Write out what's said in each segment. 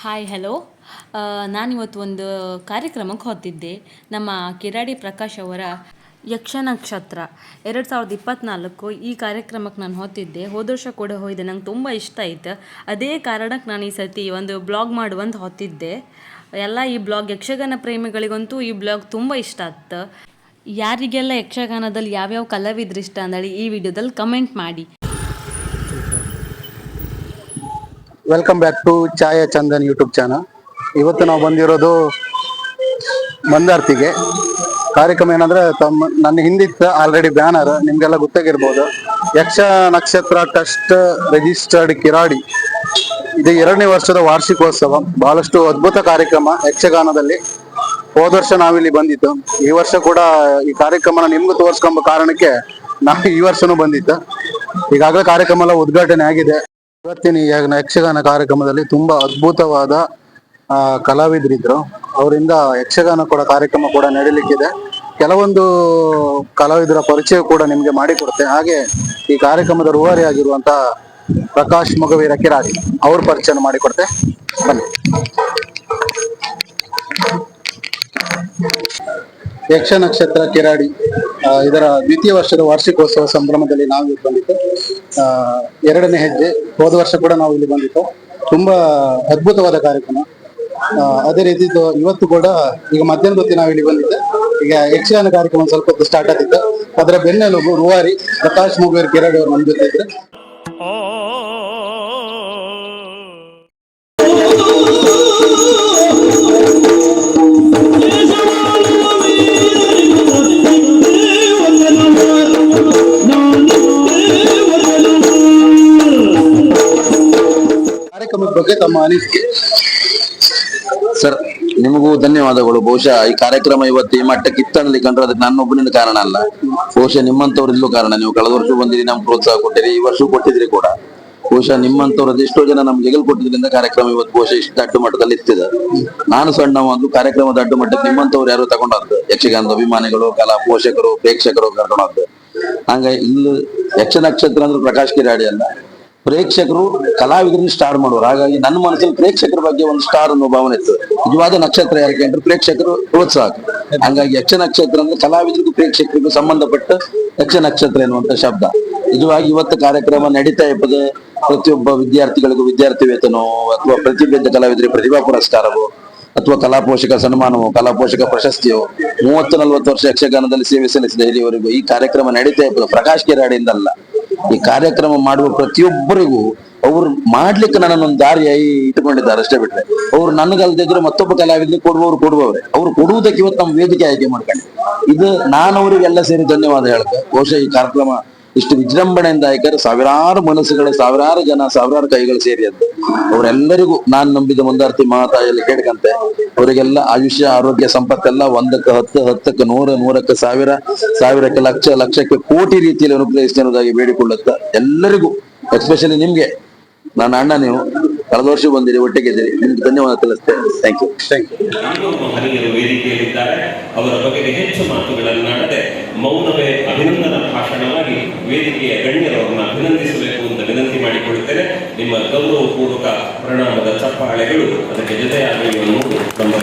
Hi hello ನಾನಿವತ್ತು ಒಂದು ಕಾರ್ಯಕ್ರಮಕ್ಕೆ ಹೊತ್ತಿದ್ದೆ ನಮ್ಮ ಕಿರಾಡಿ ಪ್ರಕಾಶ್ ಅವರ ಯಕ್ಷ ನಕ್ಷತ್ರ. ಎರಡು ಸಾವಿರದ ಇಪ್ಪತ್ತ್ನಾಲ್ಕು ಈ ಕಾರ್ಯಕ್ರಮಕ್ಕೆ ನಾನು ಹೊತ್ತಿದ್ದೆ ಹೋದ ವರ್ಷ ಕೂಡ ಹೋಗಿದ್ದೆ ನಂಗೆ ತುಂಬ ಇಷ್ಟ ಆಯಿತು. ಅದೇ ಕಾರಣಕ್ಕೆ ನಾನು ಈ ಸರ್ತಿ ಒಂದು ಬ್ಲಾಗ್ ಮಾಡುವಂತ ಹೊತ್ತಿದ್ದೆ ಎಲ್ಲ ಈ ಬ್ಲಾಗ್ ಯಕ್ಷಗಾನ ಪ್ರೇಮಿಗಳಿಗಂತೂ ಈ ಬ್ಲಾಗ್ ತುಂಬ ಇಷ್ಟ ಆಯ್ತು. ಯಾರಿಗೆಲ್ಲ ಯಕ್ಷಗಾನದಲ್ಲಿ ಯಾವ್ಯಾವ ಕಲಾವಿದ್ರು ಇಷ್ಟ ಅಂದೇಳಿ ಈ ವಿಡಿಯೋದಲ್ಲಿ ಕಮೆಂಟ್ ಮಾಡಿ. Welcome back to Chaya Chandan YouTube channel ಇವತ್ತು ನಾವು ಬಂದಿರೋದು ಮಂದಾರ್ತಿಗೆ ಕಾರ್ಯಕ್ರಮ ಏನಂದ್ರೆ ತಮ್ಮ ನನ್ನ ಹಿಂದಿತ್ತ ಆಲ್ರೆಡಿ ಬ್ಯಾನರ್ ನಿಮ್ಗೆಲ್ಲ ಗೊತ್ತಾಗಿರ್ಬೋದು. ಯಕ್ಷ ನಕ್ಷತ್ರ ಟ್ರಸ್ಟ್ ರಿಜಿಸ್ಟರ್ಡ್ ಕಿರಾಡಿ. ಇದು ಎರಡನೇ ವರ್ಷದ ವಾರ್ಷಿಕೋತ್ಸವ. ಬಹಳಷ್ಟು ಅದ್ಭುತ ಕಾರ್ಯಕ್ರಮ ಯಕ್ಷಗಾನದಲ್ಲಿ. ಹೋದ ವರ್ಷ ನಾವಿಲ್ಲಿ ಬಂದಿತ್ತು ಈ ವರ್ಷ ಕೂಡ ಈ ಕಾರ್ಯಕ್ರಮನ ನಿಮ್ಗೂ ತೋರಿಸ್ಕೊಂಬ ಕಾರಣಕ್ಕೆ ನಾವು ಈ ವರ್ಷನೂ ಬಂದಿತ್ತು ಈಗಾಗಲೇ ಕಾರ್ಯಕ್ರಮ ಎಲ್ಲ ಉದ್ಘಾಟನೆ ಆಗಿದೆ. ಇವತ್ತಿನ ಯಕ್ಷಗಾನ ಕಾರ್ಯಕ್ರಮದಲ್ಲಿ ತುಂಬಾ ಅದ್ಭುತವಾದ ಕಲಾವಿದರಿದ್ರು. ಅವರಿಂದ ಯಕ್ಷಗಾನ ಕೂಡ ಕಾರ್ಯಕ್ರಮ ಕೂಡ ನಡೀಲಿಕ್ಕಿದೆ. ಕೆಲವೊಂದು ಕಲಾವಿದರ ಪರಿಚಯ ಕೂಡ ನಿಮ್ಗೆ ಮಾಡಿಕೊಡುತ್ತೆ. ಹಾಗೆ ಈ ಕಾರ್ಯಕ್ರಮದ ರೂವಾರಿ ಆಗಿರುವಂತ ಪ್ರಕಾಶ್ ಮಗವೀರ ಕಿರಾಡಿ ಅವ್ರ ಪರಿಚಯ ಮಾಡಿಕೊಡ್ತೆ ಬನ್ನಿ. ಯಕ್ಷ ನಕ್ಷತ್ರ ಕಿರಾಡಿ ಇದರ ದ್ವಿತೀಯ ವರ್ಷದ ವಾರ್ಷಿಕೋತ್ಸವ ಸಂಭ್ರಮದಲ್ಲಿ ನಾವು ಇಲ್ಲಿ ಬಂದಿತ್ತು ಎರಡನೇ ಹೆಜ್ಜೆ, ಹೋದ ವರ್ಷ ಕೂಡ ನಾವು ಇಲ್ಲಿ ಬಂದಿತ್ತು ತುಂಬಾ ಅದ್ಭುತವಾದ ಕಾರ್ಯಕ್ರಮ. ಅದೇ ರೀತಿ ಇವತ್ತು ಕೂಡ ಈಗ ಮಧ್ಯಾಹ್ನ ಹೊತ್ತಿ ನಾವು ಇಲ್ಲಿ ಬಂದಿದ್ದೆ. ಈಗ ಯಕ್ಷಗಾನ ಕಾರ್ಯಕ್ರಮ ಸ್ವಲ್ಪ ಹೊತ್ತು ಸ್ಟಾರ್ಟ್ ಆಗಿತ್ತು ಅದರ ಬೆನ್ನೆಲುಬು ರೂವಾರಿ ಪ್ರಕಾಶ್ ಮುಗೇರ್ ಕಿರಾಡಿ ಅವರು ನಮ್ಮ ಬಗ್ಗೆ ತಮ್ಮ ಸರ್, ನಿಮಗೂ ಧನ್ಯವಾದಗಳು. ಬಹುಶಃ ಈ ಕಾರ್ಯಕ್ರಮ ಇವತ್ತು ಈ ಮಟ್ಟಕ್ಕೆ ಇತ್ತಲ್ಲಿ ಕಂಡ್ರೆ ಅದಕ್ಕೆ ನನ್ನೊಬ್ಬನಿಂದ ಕಾರಣ ಅಲ್ಲ. ಬಹುಶಃ ನಿಮ್ಮಂತವ್ರಿಲ್ಲೂ ಕಾರಣ. ನೀವು ಕಳೆದ ವರ್ಷ ಬಂದಿರಿ, ನಮ್ಗೆ ಪ್ರೋತ್ಸಾಹ ಕೊಟ್ಟಿರಿ, ಈ ವರ್ಷ ಕೊಟ್ಟಿದ್ರಿ ಕೂಡ. ಬಹುಶಃ ನಿಮ್ಮಂತವ್ರದ್ದು ಎಷ್ಟೋ ಜನ ನಮ್ಗೆ ಹೆಗಲ್ ಕೊಟ್ಟಿದ್ರಿಂದ ಕಾರ್ಯಕ್ರಮ ಇವತ್ತು ಬಹುಶಃ ಇಷ್ಟು ಅಡ್ಡು ಮಟ್ಟದಲ್ಲಿ ಇತ್ತಿದೆ. ನಾನು ಸಣ್ಣ ಒಂದು ಕಾರ್ಯಕ್ರಮದ ಅಡ್ಡು ಮಟ್ಟಕ್ಕೆ ನಿಮ್ಮಂತವ್ರು ಯಾರು ತಗೊಂಡದ್ದು ಯಕ್ಷಗಾನದ ಅಭಿಮಾನಿಗಳು, ಕಲಾ ಪೋಷಕರು, ಪ್ರೇಕ್ಷಕರು ಕರ್ಕೊಂಡದ್ದು ಹಂಗ ಇಲ್ಲಿ ಯಕ್ಷ ನಕ್ಷತ್ರ ಅಂದ್ರೆ ಪ್ರಕಾಶ್ ಕಿರಾಡಿ ಅಲ್ಲ. ಪ್ರೇಕ್ಷಕರು ಕಲಾವಿದರನ್ನ ಸ್ಟಾರ್ ಮಾಡುವರು. ಹಾಗಾಗಿ ನನ್ನ ಮನಸ್ಸಲ್ಲಿ ಪ್ರೇಕ್ಷಕರ ಬಗ್ಗೆ ಒಂದು ಸ್ಟಾರ್ ಅನ್ನೋ ಭಾವನೆ ಇತ್ತು. ನಿಜವಾದ ನಕ್ಷತ್ರ ಯಾರಿಗೆ ಅಂದ್ರೆ ಪ್ರೇಕ್ಷಕರು ಪ್ರೋತ್ಸಾಹ ಹಂಗಾಗಿ ಯಕ್ಷ ನಕ್ಷತ್ರ ಅಂದ್ರೆ ಕಲಾವಿದರಿಗೂ ಪ್ರೇಕ್ಷಕರಿಗೂ ಸಂಬಂಧಪಟ್ಟ ಯಕ್ಷ ನಕ್ಷತ್ರ ಎನ್ನುವಂತ ಶಬ್ದ. ನಿಜವಾಗಿ ಇವತ್ತು ಕಾರ್ಯಕ್ರಮ ನಡೀತಾ ಇರ್ಬೋದು ಪ್ರತಿಯೊಬ್ಬ ವಿದ್ಯಾರ್ಥಿಗಳಿಗೂ ವಿದ್ಯಾರ್ಥಿ ವೇತನವೋ ಅಥವಾ ಪ್ರತಿಭೆದ್ದ ಕಲಾವಿದರಿಗೆ ಪ್ರತಿಭಾ ಪುರಸ್ಕಾರವೋ ಅಥವಾ ಕಲಾ ಪೋಷಕ ಸನ್ಮಾನವೋ, ಕಲಾ ಪೋಷಕ ಪ್ರಶಸ್ತಿಯೋ, ಮೂವತ್ತು ನಲವತ್ತು ವರ್ಷ ಯಕ್ಷಗಾನದಲ್ಲಿ ಸೇವೆ ಸಲ್ಲಿಸಿದ ಹಿರಿಯವರಿಗೂ ಈ ಕಾರ್ಯಕ್ರಮ ನಡೀತಾ ಇರ್ತದೆ. ಪ್ರಕಾಶ್ ಕಿರಾಡಿಯಿಂದ ಅಲ್ಲ. ಈ ಕಾರ್ಯಕ್ರಮ ಮಾಡುವ ಪ್ರತಿಯೊಬ್ಬರಿಗೂ ಅವ್ರು ಮಾಡ್ಲಿಕ್ಕೆ ನನ್ನನ್ನೊಂದು ದಾರಿಯಾಗಿ ಇಟ್ಕೊಂಡಿದ್ದಾರೆ ಅಷ್ಟೇ ಬಿಟ್ರೆ. ಅವ್ರು ನನಗಲ್ದಿದ್ರು ಮತ್ತೊಬ್ಬ ಕಲಾವಿದ್ರು ಕೊಡುವವರು ಕೊಡುವವ್ರೆ. ಅವ್ರು ಕೊಡುವುದಕ್ಕೆ ಇವತ್ತು ನಮ್ಮ ವೇದಿಕೆ ಆಯ್ಕೆ ಮಾಡ್ಕೊಂಡು. ಇದು ನಾನು ಅವರಿಗೆಲ್ಲ ಸೇರಿ ಧನ್ಯವಾದ ಹೇಳ್ತೇನೆ ಬಹುಶಃ ಈ ಕಾರ್ಯಕ್ರಮ ಇಷ್ಟು ವಿಜೃಂಭಣೆಯಿಂದ ಆಯ್ಕೆ ಸಾವಿರಾರು ಮನಸ್ಸುಗಳು, ಸಾವಿರಾರು ಜನ, ಸಾವಿರಾರು ಕೈಗಳು ಸೇರಿ ಅವರೆಲ್ಲರಿಗೂ ನಾನು ನಂಬಿದ ಮುಂದಾರ್ತಿ ಮಾತಾಯಲ್ಲಿ ಕೇಳ್ಕಂತೆ, ಅವರಿಗೆಲ್ಲ ಆಯುಷ್ಯ, ಆರೋಗ್ಯ, ಸಂಪತ್ತೆಲ್ಲ ಒಂದಕ್ಕೆ ಹತ್ತು, ಹತ್ತಕ್ಕೆ ನೂರ, ನೂರಕ್ಕೆ ಸಾವಿರ, ಸಾವಿರಕ್ಕೆ ಲಕ್ಷ, ಲಕ್ಷಕ್ಕೆ ಕೋಟಿ ರೀತಿಯಲ್ಲಿ ಅನುಗ್ರಹಿಸಿ ಅನ್ನೋದಾಗಿ ಬೇಡಿಕೊಳ್ಳುತ್ತ ಎಲ್ಲರಿಗೂ ಎಸ್ಪೆಷಲಿ ನಿಮ್ಗೆ. ನನ್ನ ಅಣ್ಣ ನೀವು ಕಳೆದ ವರ್ಷ ಬಂದಿರಿ, ಒಟ್ಟಿಗೆ ಇದ್ದೀರಿ. ನಿಮ್ಗೆ ಧನ್ಯವಾದ ತಿಳಿಸ್ತೇನೆ. ಥ್ಯಾಂಕ್ ಯು ಥ್ಯಾಂಕ್ ಯು ವೇದಿಕೆಯಲ್ಲಿದ್ದಾರೆ. ಅವರ ಬಗ್ಗೆ ಹೆಚ್ಚು ಮಾತುಗಳನ್ನಾಡದೆ ಮೌನವೇ ಅಭಿನಂದನ ಭಾಷಣವಾಗಿ ವೇದಿಕೆಯ ಗಣ್ಯರವರನ್ನ ಅಭಿನಂದಿಸಬೇಕು ಅಂತ ವಿನಂತಿ ಮಾಡಿಕೊಳ್ಳುತ್ತೇನೆ. ನಿಮ್ಮ ಗೌರವಪೂರ್ವಕ ಪ್ರಣಾಮದ ಚಪ್ಪಾಳೆಗಳು ಅದಕ್ಕೆ ಜೊತೆಯಾಗಲಿ ಎನ್ನುವುದು ನಮ್ಮ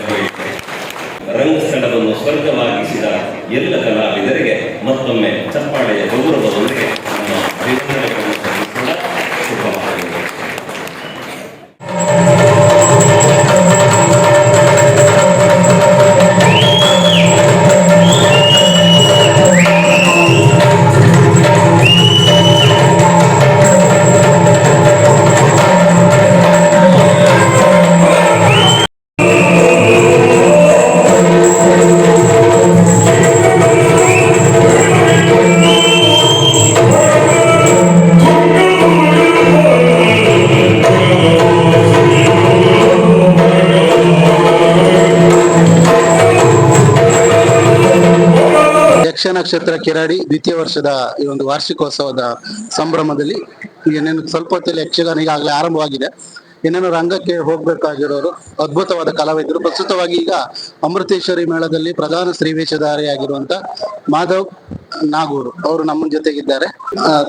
ರಂಗಸ್ಥಳವನ್ನು ಸ್ವರ್ಗವಾಗಿಸಿದ ಎಲ್ಲ ಕಲಾವಿದರಿಗೆ ಮತ್ತೊಮ್ಮೆ ಚಪ್ಪಾಳೆಯ ಗೌರವದೊಂದಿಗೆ ನಕ್ಷತ್ರ ಕಿರಾಡಿ ದ್ವಿತೀಯ ವರ್ಷದ ಈ ಒಂದು ವಾರ್ಷಿಕೋತ್ಸವದ ಸಂಭ್ರಮದಲ್ಲಿ ಈಗ ನೆನ್ ಸ್ವಲ್ಪ ಹೊತ್ತಲ್ಲಿ ಯಕ್ಷಗಾನ ಈಗಾಗಲೇ ಆರಂಭವಾಗಿದೆ. ಇನ್ನೇನು ರಂಗಕ್ಕೆ ಹೋಗ್ಬೇಕಾಗಿರೋರು ಅದ್ಭುತವಾದ ಕಲಾವಿದರು. ಪ್ರಸ್ತುತವಾಗಿ ಈಗ ಅಮೃತೇಶ್ವರಿ ಮೇಳದಲ್ಲಿ ಪ್ರಧಾನ ಶ್ರೀವೇಶಧಾರಿಯಾಗಿರುವಂತ ಮಾಧವ್ ನಾಗೂರು ಅವರು ನಮ್ಮ ಜೊತೆಗಿದ್ದಾರೆ.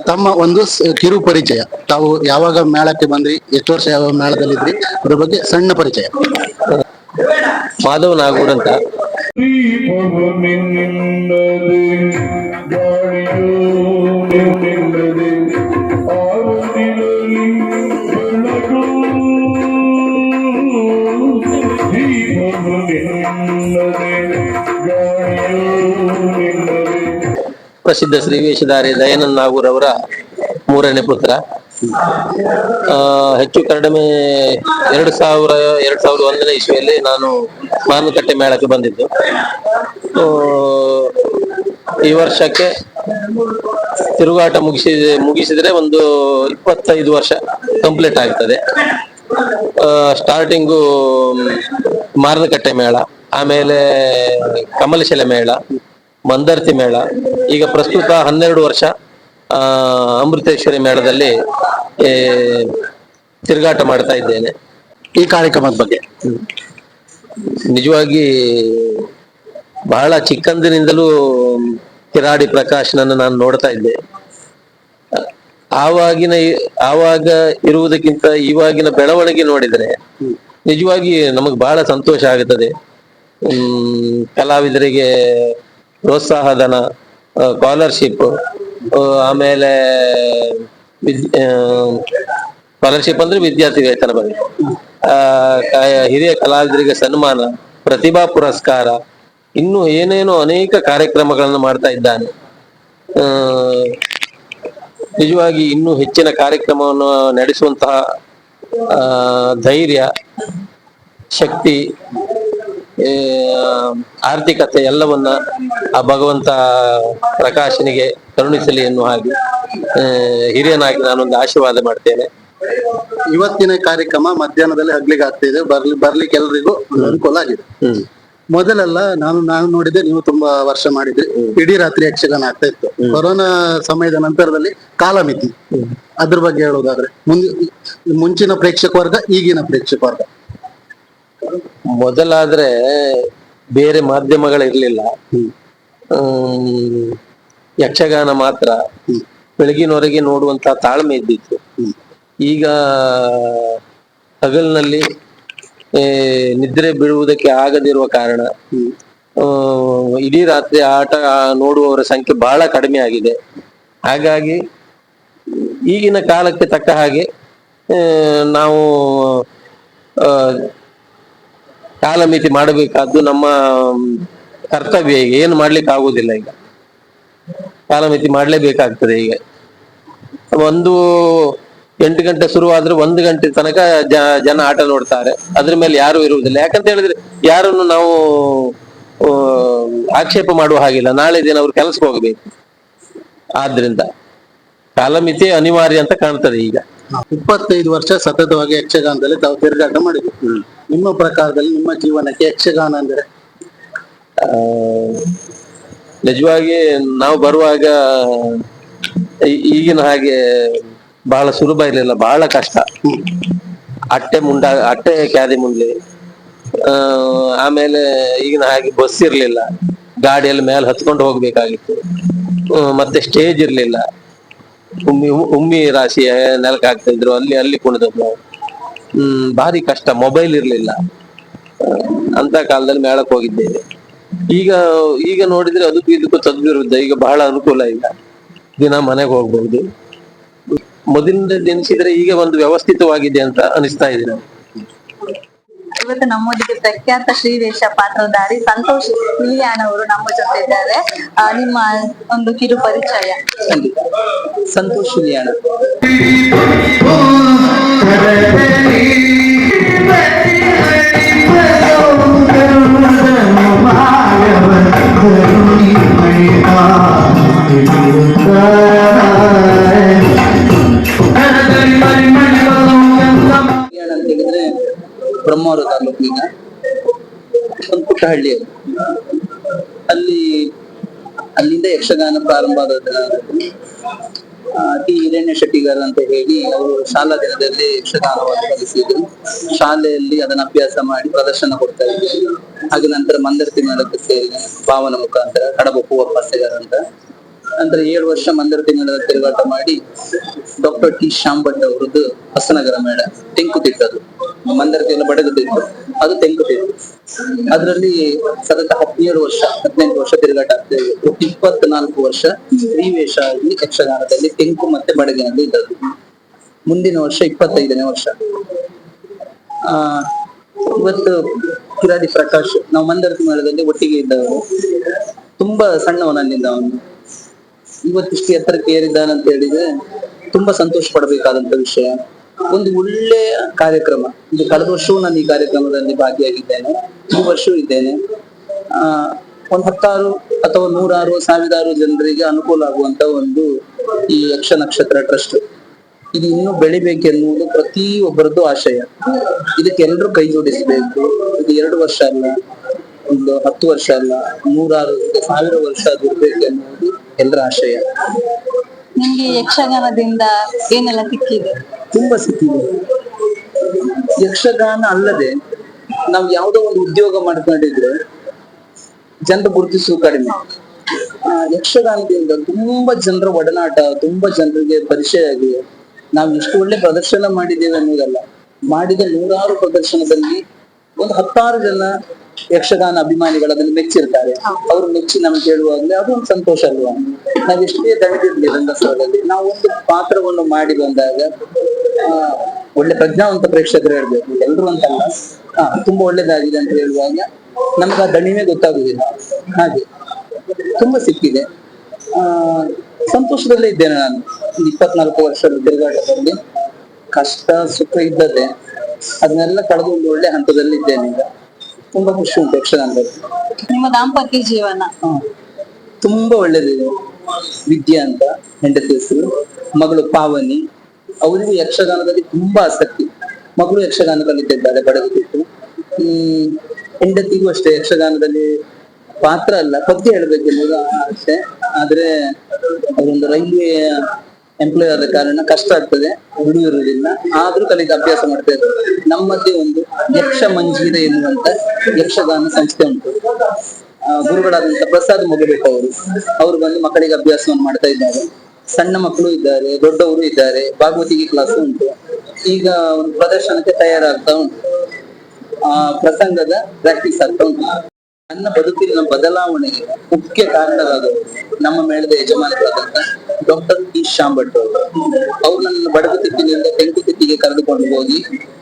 ತಮ್ಮ ಒಂದು ಕಿರು ಪರಿಚಯ. ತಾವು ಯಾವಾಗ ಮೇಳಕ್ಕೆ ಬಂದ್ರಿ, ಎಷ್ಟು ವರ್ಷ ಯಾವ ಮೇಳದಲ್ಲಿದ್ರಿ, ಅದ್ರ ಬಗ್ಗೆ ಸಣ್ಣ ಪರಿಚಯ. ಮಾಧವ್ ನಾಗೂರ್ ಅಂತ. ದೀಪವು ನಿನ್ನದೆ ಗಾಳಿಯು ನಿನ್ನದೆ ಆರುದಿರಲಿ ಬೆಳಕು ದೀಪವು ನಿನ್ನದೆ ಗಾಳಿಯು ನಿನ್ನದೆ ಪ್ರಸಿದ್ಧ ಶ್ರೀ ವೇಷಧಾರಿ ದಯಾನಂದ್ ನಾಗೂರ್ ಅವರ ಮೂರನೇ ಪುತ್ರ ಆ, ಹೆಚ್ಚು ಕಡಿಮೆ ಎರಡು ಸಾವಿರ, ಎರಡು ಸಾವಿರದ ಒಂದನೇ ಇಸ್ವಿಯಲ್ಲಿ ನಾನು ಮಾರುಕಟ್ಟೆ ಮೇಳಕ್ಕೆ ಬಂದಿದ್ದು. ಈ ವರ್ಷಕ್ಕೆ ತಿರುಗಾಟ ಮುಗಿಸಿ, ಮುಗಿಸಿದ್ರೆ ಒಂದು ಇಪ್ಪತ್ತೈದು ವರ್ಷ ಕಂಪ್ಲೀಟ್ ಆಗ್ತದೆ. ಸ್ಟಾರ್ಟಿಂಗು ಮಾರುಕಟ್ಟೆ ಮೇಳ, ಆಮೇಲೆ ಕಮಲಶಿಲೆ ಮೇಳ, ಮಂದರ್ತಿ ಮೇಳ, ಈಗ ಪ್ರಸ್ತುತ ಹನ್ನೆರಡು ವರ್ಷ ಆ, ಅಮೃತೇಶ್ವರಿ ಮೇಳದಲ್ಲಿ ತಿರುಗಾಟ ಮಾಡ್ತಾ ಇದ್ದೇನೆ. ಈ ಕಾರ್ಯಕ್ರಮದ ಬಗ್ಗೆ. ನಿಜವಾಗಿ ಬಹಳ ಚಿಕ್ಕಂದಿನಿಂದಲೂ ಕಿರಾಡಿ ಪ್ರಕಾಶ್ನನ್ನು ನಾನು ನೋಡ್ತಾ ಇದ್ದೆ. ಆವಾಗಿನ ಆವಾಗ ಇರುವುದಕ್ಕಿಂತ ಇವಾಗಿನ ಬೆಳವಣಿಗೆ ನೋಡಿದರೆ ನಿಜವಾಗಿ ನಮಗೆ ಬಹಳ ಸಂತೋಷ ಆಗುತ್ತದೆ. ಕಲಾವಿದರಿಗೆ ಪ್ರೋತ್ಸಾಹಧನ ಸ್ಕಾಲರ್ಶಿಪ್ ಆಮೇಲೆ ಸ್ಕಾಲರ್ಶಿಪ್ ಅಂದ್ರೆ ವಿದ್ಯಾರ್ಥಿ ವೇತನ ಬಗ್ಗೆ. ಹಿರಿಯ ಕಲಾವಿದರಿಗೆ ಸನ್ಮಾನ, ಪ್ರತಿಭಾ ಪುರಸ್ಕಾರ, ಇನ್ನು ಏನೇನೋ ಅನೇಕ ಕಾರ್ಯಕ್ರಮಗಳನ್ನು ಮಾಡ್ತಾ ಇದ್ದಾನೆ. ನಿಜವಾಗಿ ಇನ್ನೂ ಹೆಚ್ಚಿನ ಕಾರ್ಯಕ್ರಮವನ್ನು ನಡೆಸುವಂತಹ ಧೈರ್ಯ, ಶಕ್ತಿ ಆರ್ಥಿಕತೆ ಎಲ್ಲವನ್ನ ಆ ಭಗವಂತ ಪ್ರಕಾಶನಿಗೆ ಕರುಣಿಸಲಿ ಎನ್ನುವ ಹಾಗೆ ಹಿರಿಯನಾಗಿ ನಾನೊಂದು ಆಶೀರ್ವಾದ ಮಾಡ್ತೇನೆ. ಇವತ್ತಿನ ಕಾರ್ಯಕ್ರಮ ಮಧ್ಯಾಹ್ನದಲ್ಲಿ ಹಗ್ಲಿಗೆ ಇದೆ. ಬರ್ಲಿ ಬರ್ಲಿಕ್ಕೆ ಎಲ್ರಿಗೂ ಅನುಕೂಲ ಆಗಿದೆ. ಮೊದಲೆಲ್ಲ ನಾನು ನಾನು ನೋಡಿದೆ ನೀವು ತುಂಬಾ ವರ್ಷ ಮಾಡಿದ್ರಿ. ಇಡೀ ರಾತ್ರಿ ಯಕ್ಷಗಾನ ಆಗ್ತಾ ಇತ್ತು. ಕೊರೋನಾ ಸಮಯದ ನಂತರದಲ್ಲಿ ಕಾಲಮಿತಿ. ಅದ್ರ ಬಗ್ಗೆ ಹೇಳೋದಾದ್ರೆ ಮುಂದೆ ಮುಂಚಿನ ಪ್ರೇಕ್ಷಕ ವರ್ಗ ಈಗಿನ ಪ್ರೇಕ್ಷಕ ವರ್ಗ. ಮೊದಲಾದ್ರೆ ಬೇರೆ ಮಾಧ್ಯಮಗಳಿರ್ಲಿಲ್ಲ. ಹ್ಮ್. ಯಕ್ಷಗಾನ ಮಾತ್ರ. ಬೆಳಗಿನವರೆಗೆ ನೋಡುವಂತ ತಾಳ್ಮೆ ಇದ್ದಿತ್ತು. ಈಗ ಹಗಲಿನಲ್ಲಿ ನಿದ್ರೆ ಬೀಳುವುದಕ್ಕೆ ಆಗದಿರುವ ಕಾರಣ ಇಡೀ ರಾತ್ರಿ ಆಟ ನೋಡುವವರ ಸಂಖ್ಯೆ ಬಹಳ ಕಡಿಮೆ ಆಗಿದೆ. ಹಾಗಾಗಿ ಈಗಿನ ಕಾಲಕ್ಕೆ ತಕ್ಕ ಹಾಗೆ ನಾವು ಆ, ಕಾಲಮಿತಿ ಮಾಡಬೇಕಾದ್ದು ನಮ್ಮ ಕರ್ತವ್ಯ ಈಗ. ಏನು ಮಾಡ್ಲಿಕ್ಕೆ ಆಗುದಿಲ್ಲ ಈಗ. ಕಾಲಮಿತಿ ಮಾಡಲೇಬೇಕಾಗ್ತದೆ ಈಗ. ಒಂದು ಎಂಟು ಗಂಟೆ ಶುರುವಾದ್ರೆ ಒಂದು ಗಂಟೆ ತನಕ ಜನ ಆಟ ನೋಡ್ತಾರೆ. ಅದ್ರ ಮೇಲೆ ಯಾರು ಇರುವುದಿಲ್ಲ. ಯಾಕಂತ ಹೇಳಿದ್ರೆ ಯಾರನ್ನು ನಾವು ಆಕ್ಷೇಪ ಮಾಡುವ ಹಾಗಿಲ್ಲ. ನಾಳೆ ದಿನ ಅವ್ರು ಕೆಲಸಕ್ಕೆ ಹೋಗ್ಬೇಕು. ಆದ್ರಿಂದ ಕಾಲಮಿತಿ ಅನಿವಾರ್ಯ ಅಂತ ಕಾಣ್ತದೆ ಈಗ. ಇಪ್ಪತ್ತೈದು ವರ್ಷ ಸತತವಾಗಿ ಯಕ್ಷಗಾನದಲ್ಲಿ ತಾವು ತಿರುಗಾಟ ಮಾಡಿದ್ರಿ ನಿಮ್ಮ ಪ್ರಕಾರದಲ್ಲಿ ನಿಮ್ಮ ಜೀವನಕ್ಕೆ ಯಕ್ಷಗಾನ ಅಂದ್ರೆ? ನಿಜವಾಗಿ ನಾವು ಬರುವಾಗ ಈಗಿನ ಹಾಗೆ ಬಹಳ ಸುಲಭ ಇರಲಿಲ್ಲ, ಬಹಳ ಕಷ್ಟ. ಅಟ್ಟೆ ಮುಂಡ, ಅಟ್ಟೆ ಕ್ಯಾದಿ ಮುಂಡ್ಲಿ. ಆಮೇಲೆ ಈಗಿನ ಹಾಗೆ ಬಸ್ ಇರ್ಲಿಲ್ಲ, ಗಾಡಿಯಲ್ಲಿ ಮೇಲೆ ಹತ್ಕೊಂಡು ಹೋಗ್ಬೇಕಾಗಿತ್ತು. ಮತ್ತೆ ಸ್ಟೇಜ್ ಇರ್ಲಿಲ್ಲ. ಉಮ್ಮಿ ಉಮ್ಮಿ ರಾಶಿ ನೆಲಕ್ಕೆ ಇದ್ರು, ಅಲ್ಲಿ ಅಲ್ಲಿ ಕುಣಿದದ್ದು. ಹ್ಮ್, ಭಾರಿ ಕಷ್ಟ. ಮೊಬೈಲ್ ಇರ್ಲಿಲ್ಲ. ಅಂತ ಕಾಲದಲ್ಲಿ ಮೇಳಕ್ಕೆ ಹೋಗಿದ್ದೇವೆ. ಈಗ ಈಗ ನೋಡಿದ್ರೆ ಅದಕ್ಕೂ ಇದಕ್ಕೂ ತದ್ವಿರುದ್ಧ ಈಗ ಬಹಳ ಅನುಕೂಲ ಈಗ ದಿನ ಮನೆಗೆ ಹೋಗ್ಬಹುದು ಮೊದಲಿಂದ ನೆನೆಸಿದ್ರೆ ಈಗ ಒಂದು ವ್ಯವಸ್ಥಿತವಾಗಿದೆ ಅಂತ ಅನಿಸ್ತಾ ಇದೆ. ಇವತ್ತು ನಮ್ಮೊಂದಿಗೆ ಪ್ರಖ್ಯಾತ ಶ್ರೀವೇಶ ಪಾತ್ರಧಾರಿ ಸಂತೋಷ್ ಇಲಿಯಾನ್ ಅವರು ನಮ್ಮ ಜೊತೆ ಇದ್ದಾರೆ. ನಿಮ್ಮ ಒಂದು ಕಿರು ಪರಿಚಯ. ಸಂತೋಷ್ ಹುಲಿಯಾಣ ಅಲ್ಲಿ ಅಲ್ಲಿಂದ ಯಕ್ಷಗಾನ ಪ್ರಾರಂಭ ಆದ ಟಿ ಹಿರಣ್ಯ ಶೆಟ್ಟಿಗಾರ್ ಅಂತ ಹೇಳಿ ಅವರು ಶಾಲಾ ದಿನದಲ್ಲಿ ಯಕ್ಷಗಾನವನ್ನು ಕಲಿಸಿದ್ರು. ಶಾಲೆಯಲ್ಲಿ ಅದನ್ನ ಅಭ್ಯಾಸ ಮಾಡಿ ಪ್ರದರ್ಶನ ಕೊಡ್ತಾ ಇದ್ರು. ಹಾಗೆ ನಂತರ ಮಂದರ್ತಿ ಮೇಳಕ್ಕೆ ಸೇರಿ ಭಾವನ ಮುಖಾಂತರ ಕಡಬ ಹೂವಪ್ಪ ಸೆಗರ್ ಅಂತ. ನಂತರ ಏಳು ವರ್ಷ ಮಂದರ್ತಿ ಮೇಳದ ತಿರುಗಾಟ ಮಾಡಿ ಡಾಕ್ಟರ್ ಟಿ ಶ್ಯಾಮ್ ಭಟ್ ಅವರದ್ದು ಹೊಸನಗರ ಮೇಳ ತೆಂಕುತಿಟ್ಟದು ಮಂದರ್ತಿಯನ್ನು ಬಡಗುತ್ತಿತ್ತು ಅದು ತೆಂಕುತಿತ್ತು ಅದರಲ್ಲಿ ಸತತ ಹದಿನೇಳು ವರ್ಷ, ಹದಿನೆಂಟು ವರ್ಷ ತಿರುಗಾಟ ಆಗ್ತಾ ಇತ್ತು ಇಪ್ಪತ್ನಾಲ್ಕು ವರ್ಷ ಸ್ತ್ರೀವೇಷ ಆಗಿ ಯಕ್ಷಗಾನದಲ್ಲಿ ತೆಂಕು ಮತ್ತೆ ಬಡಗಿನಲ್ಲಿ ಇದ್ದದ್ದು. ಮುಂದಿನ ವರ್ಷ ಇಪ್ಪತ್ತೈದನೇ ವರ್ಷ. ಆ, ಇವತ್ತು ಕಿರಾಡಿ ಪ್ರಕಾಶ್ ನಾವು ಮಂದರತಿ ಮೇಳದಲ್ಲಿ ಒಟ್ಟಿಗೆ ಇದ್ದವರು. ತುಂಬಾ ಸಣ್ಣವನಲ್ಲಿದ್ದ ಅವನು. ಇವತ್ತಿಷ್ಟು ಎತ್ತರಕ್ಕೆ ಏರಿದ್ದಾನಂತ ಹೇಳಿದ್ರೆ ತುಂಬಾ ಸಂತೋಷ ಪಡಬೇಕಾದಂತ ವಿಷಯ. ಒಂದು ಒಳ್ಳೆಯ ಕಾರ್ಯಕ್ರಮ. ಇದು ಕಳೆದ ವರ್ಷವೂ ನಾನು ಈ ಕಾರ್ಯಕ್ರಮದಲ್ಲಿ ಭಾಗಿಯಾಗಿದ್ದೇನೆ. ಈ ವರ್ಷವೂ ಇದ್ದೇನೆ. ಆ, ಒಂದು ಹತ್ತಾರು ಅಥವಾ ನೂರಾರು, ಸಾವಿರಾರು ಜನರಿಗೆ ಅನುಕೂಲ ಆಗುವಂತ ಒಂದು ಈ ಯಕ್ಷ ನಕ್ಷತ್ರ ಟ್ರಸ್ಟ್. ಇದು ಇನ್ನೂ ಬೆಳಿಬೇಕೆನ್ನುವುದು ಪ್ರತಿ ಒಬ್ಬರದ್ದು ಆಶಯ. ಇದಕ್ಕೆ ಎಲ್ಲರೂ ಕೈ ಜೋಡಿಸಬೇಕು. ಇದು ಎರಡು ವರ್ಷ ಅಲ್ಲ, ಒಂದು ಹತ್ತು ವರ್ಷ ಅಲ್ಲ, ನೂರಾರು, ಸಾವಿರ ವರ್ಷ ದುರ್ಬೇಕೆನ್ನುವುದು ಎಲ್ಲರ ಆಶಯ. ನಿಮ್ಗೆ ಯಕ್ಷಗಾನದಿಂದ ಏನೆಲ್ಲ ಸಿಕ್ಕಿದೆ? ತುಂಬಾ ಸಿಕ್ಕಿದೆ. ಯಕ್ಷಗಾನ ಅಲ್ಲದೆ ನಾವು ಯಾವುದೋ ಒಂದು ಉದ್ಯೋಗ ಮಾಡ್ಕೊಂಡಿದ್ರೆ ಜನರು ಗುರುತಿಸುವ ಕಡಿಮೆ. ಯಕ್ಷಗಾನದಿಂದ ತುಂಬಾ ಜನರ ಒಡನಾಟ, ತುಂಬಾ ಜನರಿಗೆ ಪರಿಚಯ ಆಗಿ ನಾವು ಎಷ್ಟು ಒಳ್ಳೆ ಪ್ರದರ್ಶನ ಮಾಡಿದ್ದೇವೆ ಅನ್ನೋದಲ್ಲ. ಮಾಡಿದ ನೂರಾರು ಪ್ರದರ್ಶನದಲ್ಲಿ ಒಂದು ಹತ್ತಾರು ಜನ ಯಕ್ಷಗಾನ ಅಭಿಮಾನಿಗಳು ಅದನ್ನು ಮೆಚ್ಚಿರ್ತಾರೆ ಅವರು ಮೆಚ್ಚಿ ನಮ್ಗೆ ಹೇಳುವಾಗ ಅದು ಒಂದು ಸಂತೋಷ ಅಲ್ವಾ? ನಾವ್ ಎಷ್ಟೇ ದಣಿದಿರ್ಲಿ ರಂಗಸ್ಥಳದಲ್ಲಿ ನಾವು ಒಂದು ಪಾತ್ರವನ್ನು ಮಾಡಿ ಬಂದಾಗ ಒಳ್ಳೆ ಪ್ರಜ್ಞಾವಂತ ಪ್ರೇಕ್ಷಕರು ಹೇಳ್ಬೇಕು ಎಲ್ರು ಅಂತಲ್ಲ. ಹಾ ತುಂಬಾ ಒಳ್ಳೇದಾಗಿದೆ ಅಂತ ಹೇಳುವಾಗ ನಮ್ಗೆ ಆ ದಣಿವೆ ಗೊತ್ತಾಗುದಿಲ್ಲ. ಹಾಗೆ ತುಂಬಾ ಸಿಕ್ಕಿದೆ. ಆ ಸಂತೋಷದಲ್ಲೇ ಇದ್ದೇನೆ ನಾನು. ಇಪ್ಪತ್ನಾಲ್ಕು ವರ್ಷದ ತಿರುಗಾಟದಲ್ಲಿ ಕಷ್ಟ ಸುಖ ಇದ್ದದೆ ಅದನ್ನೆಲ್ಲ ಕಳೆದು ಒಂದು ಒಳ್ಳೆ ಹಂತದಲ್ಲಿ ಇದ್ದೇನೆ ಈಗ. ತುಂಬಾ ಖುಷಿ ಉಂಟು ಯಕ್ಷಗಾನದಲ್ಲಿ ನಿಮ್ಮ ದಾಂಪತ್ಯ ಜೀವನ. ತುಂಬಾ ಒಳ್ಳೇದಿದೆ. ವಿದ್ಯಾ ಅಂತ ಹೆಂಡತಿ ಹೆಸರು ಮಗಳು ಪಾವನಿ. ಅವರಿಗೂ ಯಕ್ಷಗಾನದಲ್ಲಿ ತುಂಬಾ ಆಸಕ್ತಿ. ಮಗಳು ಯಕ್ಷಗಾನ ಕಲಿತಿದ್ದಾರೆ ಬಡಗುತಿಟ್ಟು ಹ್ಮ್ ಹೆಂಡತಿಗೂ ಅಷ್ಟೇ ಯಕ್ಷಗಾನದಲ್ಲಿ ಪಾತ್ರ ಅಲ್ಲ. ಪದ್ಯ ಹೇಳ್ಬೇಕೆನ್ನುವುದು ಆಸೆ. ಆದ್ರೆ ಅವರೊಂದು ರೈಲ್ವೆ ಎಂಪ್ಲಾಯ್ ಆದ ಕಾರಣ ಕಷ್ಟ ಆಗ್ತದೆ ಬಿಡುವಿರುವುದಿಲ್ಲ ಆದ್ರೂ ಕಲಿತ ಅಭ್ಯಾಸ ಮಾಡ್ತಾ ಇದ್ದಾರೆ ನಮ್ಮಲ್ಲಿ ಒಂದು ಯಕ್ಷ ಮಂಜೀರ ಎನ್ನುವಂತ ಯಕ್ಷಗಾನ ಸಂಸ್ಥೆ ಉಂಟು. ಗುರುಗಳಾದಂತ ಪ್ರಸಾದ್ ಮುಗಬೇಕು ಅವರು ಅವರು ಬಂದು ಮಕ್ಕಳಿಗೆ ಅಭ್ಯಾಸವನ್ನು ಮಾಡ್ತಾ ಇದ್ದಾರೆ. ಸಣ್ಣ ಮಕ್ಕಳು ಇದ್ದಾರೆ, ದೊಡ್ಡವರು ಇದ್ದಾರೆ, ಭಾಗವತಿಗೆ ಕ್ಲಾಸ್ ಉಂಟು. ಈಗ ಒಂದು ಪ್ರದರ್ಶನಕ್ಕೆ ತಯಾರಾಗ್ತಾ ಉಂಟು. ಆ, ಪ್ರಸಂಗದ ಪ್ರಾಕ್ಟೀಸ್ ಆಗ್ತಾ ಉಂಟು. ನನ್ನ ಬದುಕಿನ ಬದಲಾವಣೆಗೆ ಮುಖ್ಯ ಕಾರಣರಾದವರು ನಮ್ಮ ಮೇಳದ ಯಜಮಾನರಾದಂತ ಡಾಕ್ಟರ್ ಟಿ ಶಾಂಭಟ್ ಭಟ್ ಅವರು. ಅವ್ರು ನನ್ನ ಬಡಗುತಿಟ್ಟಿನಿಂದ ತೆಂಕುತಿಟ್ಟಿಗೆ ಕರೆದುಕೊಂಡು ಹೋಗಿ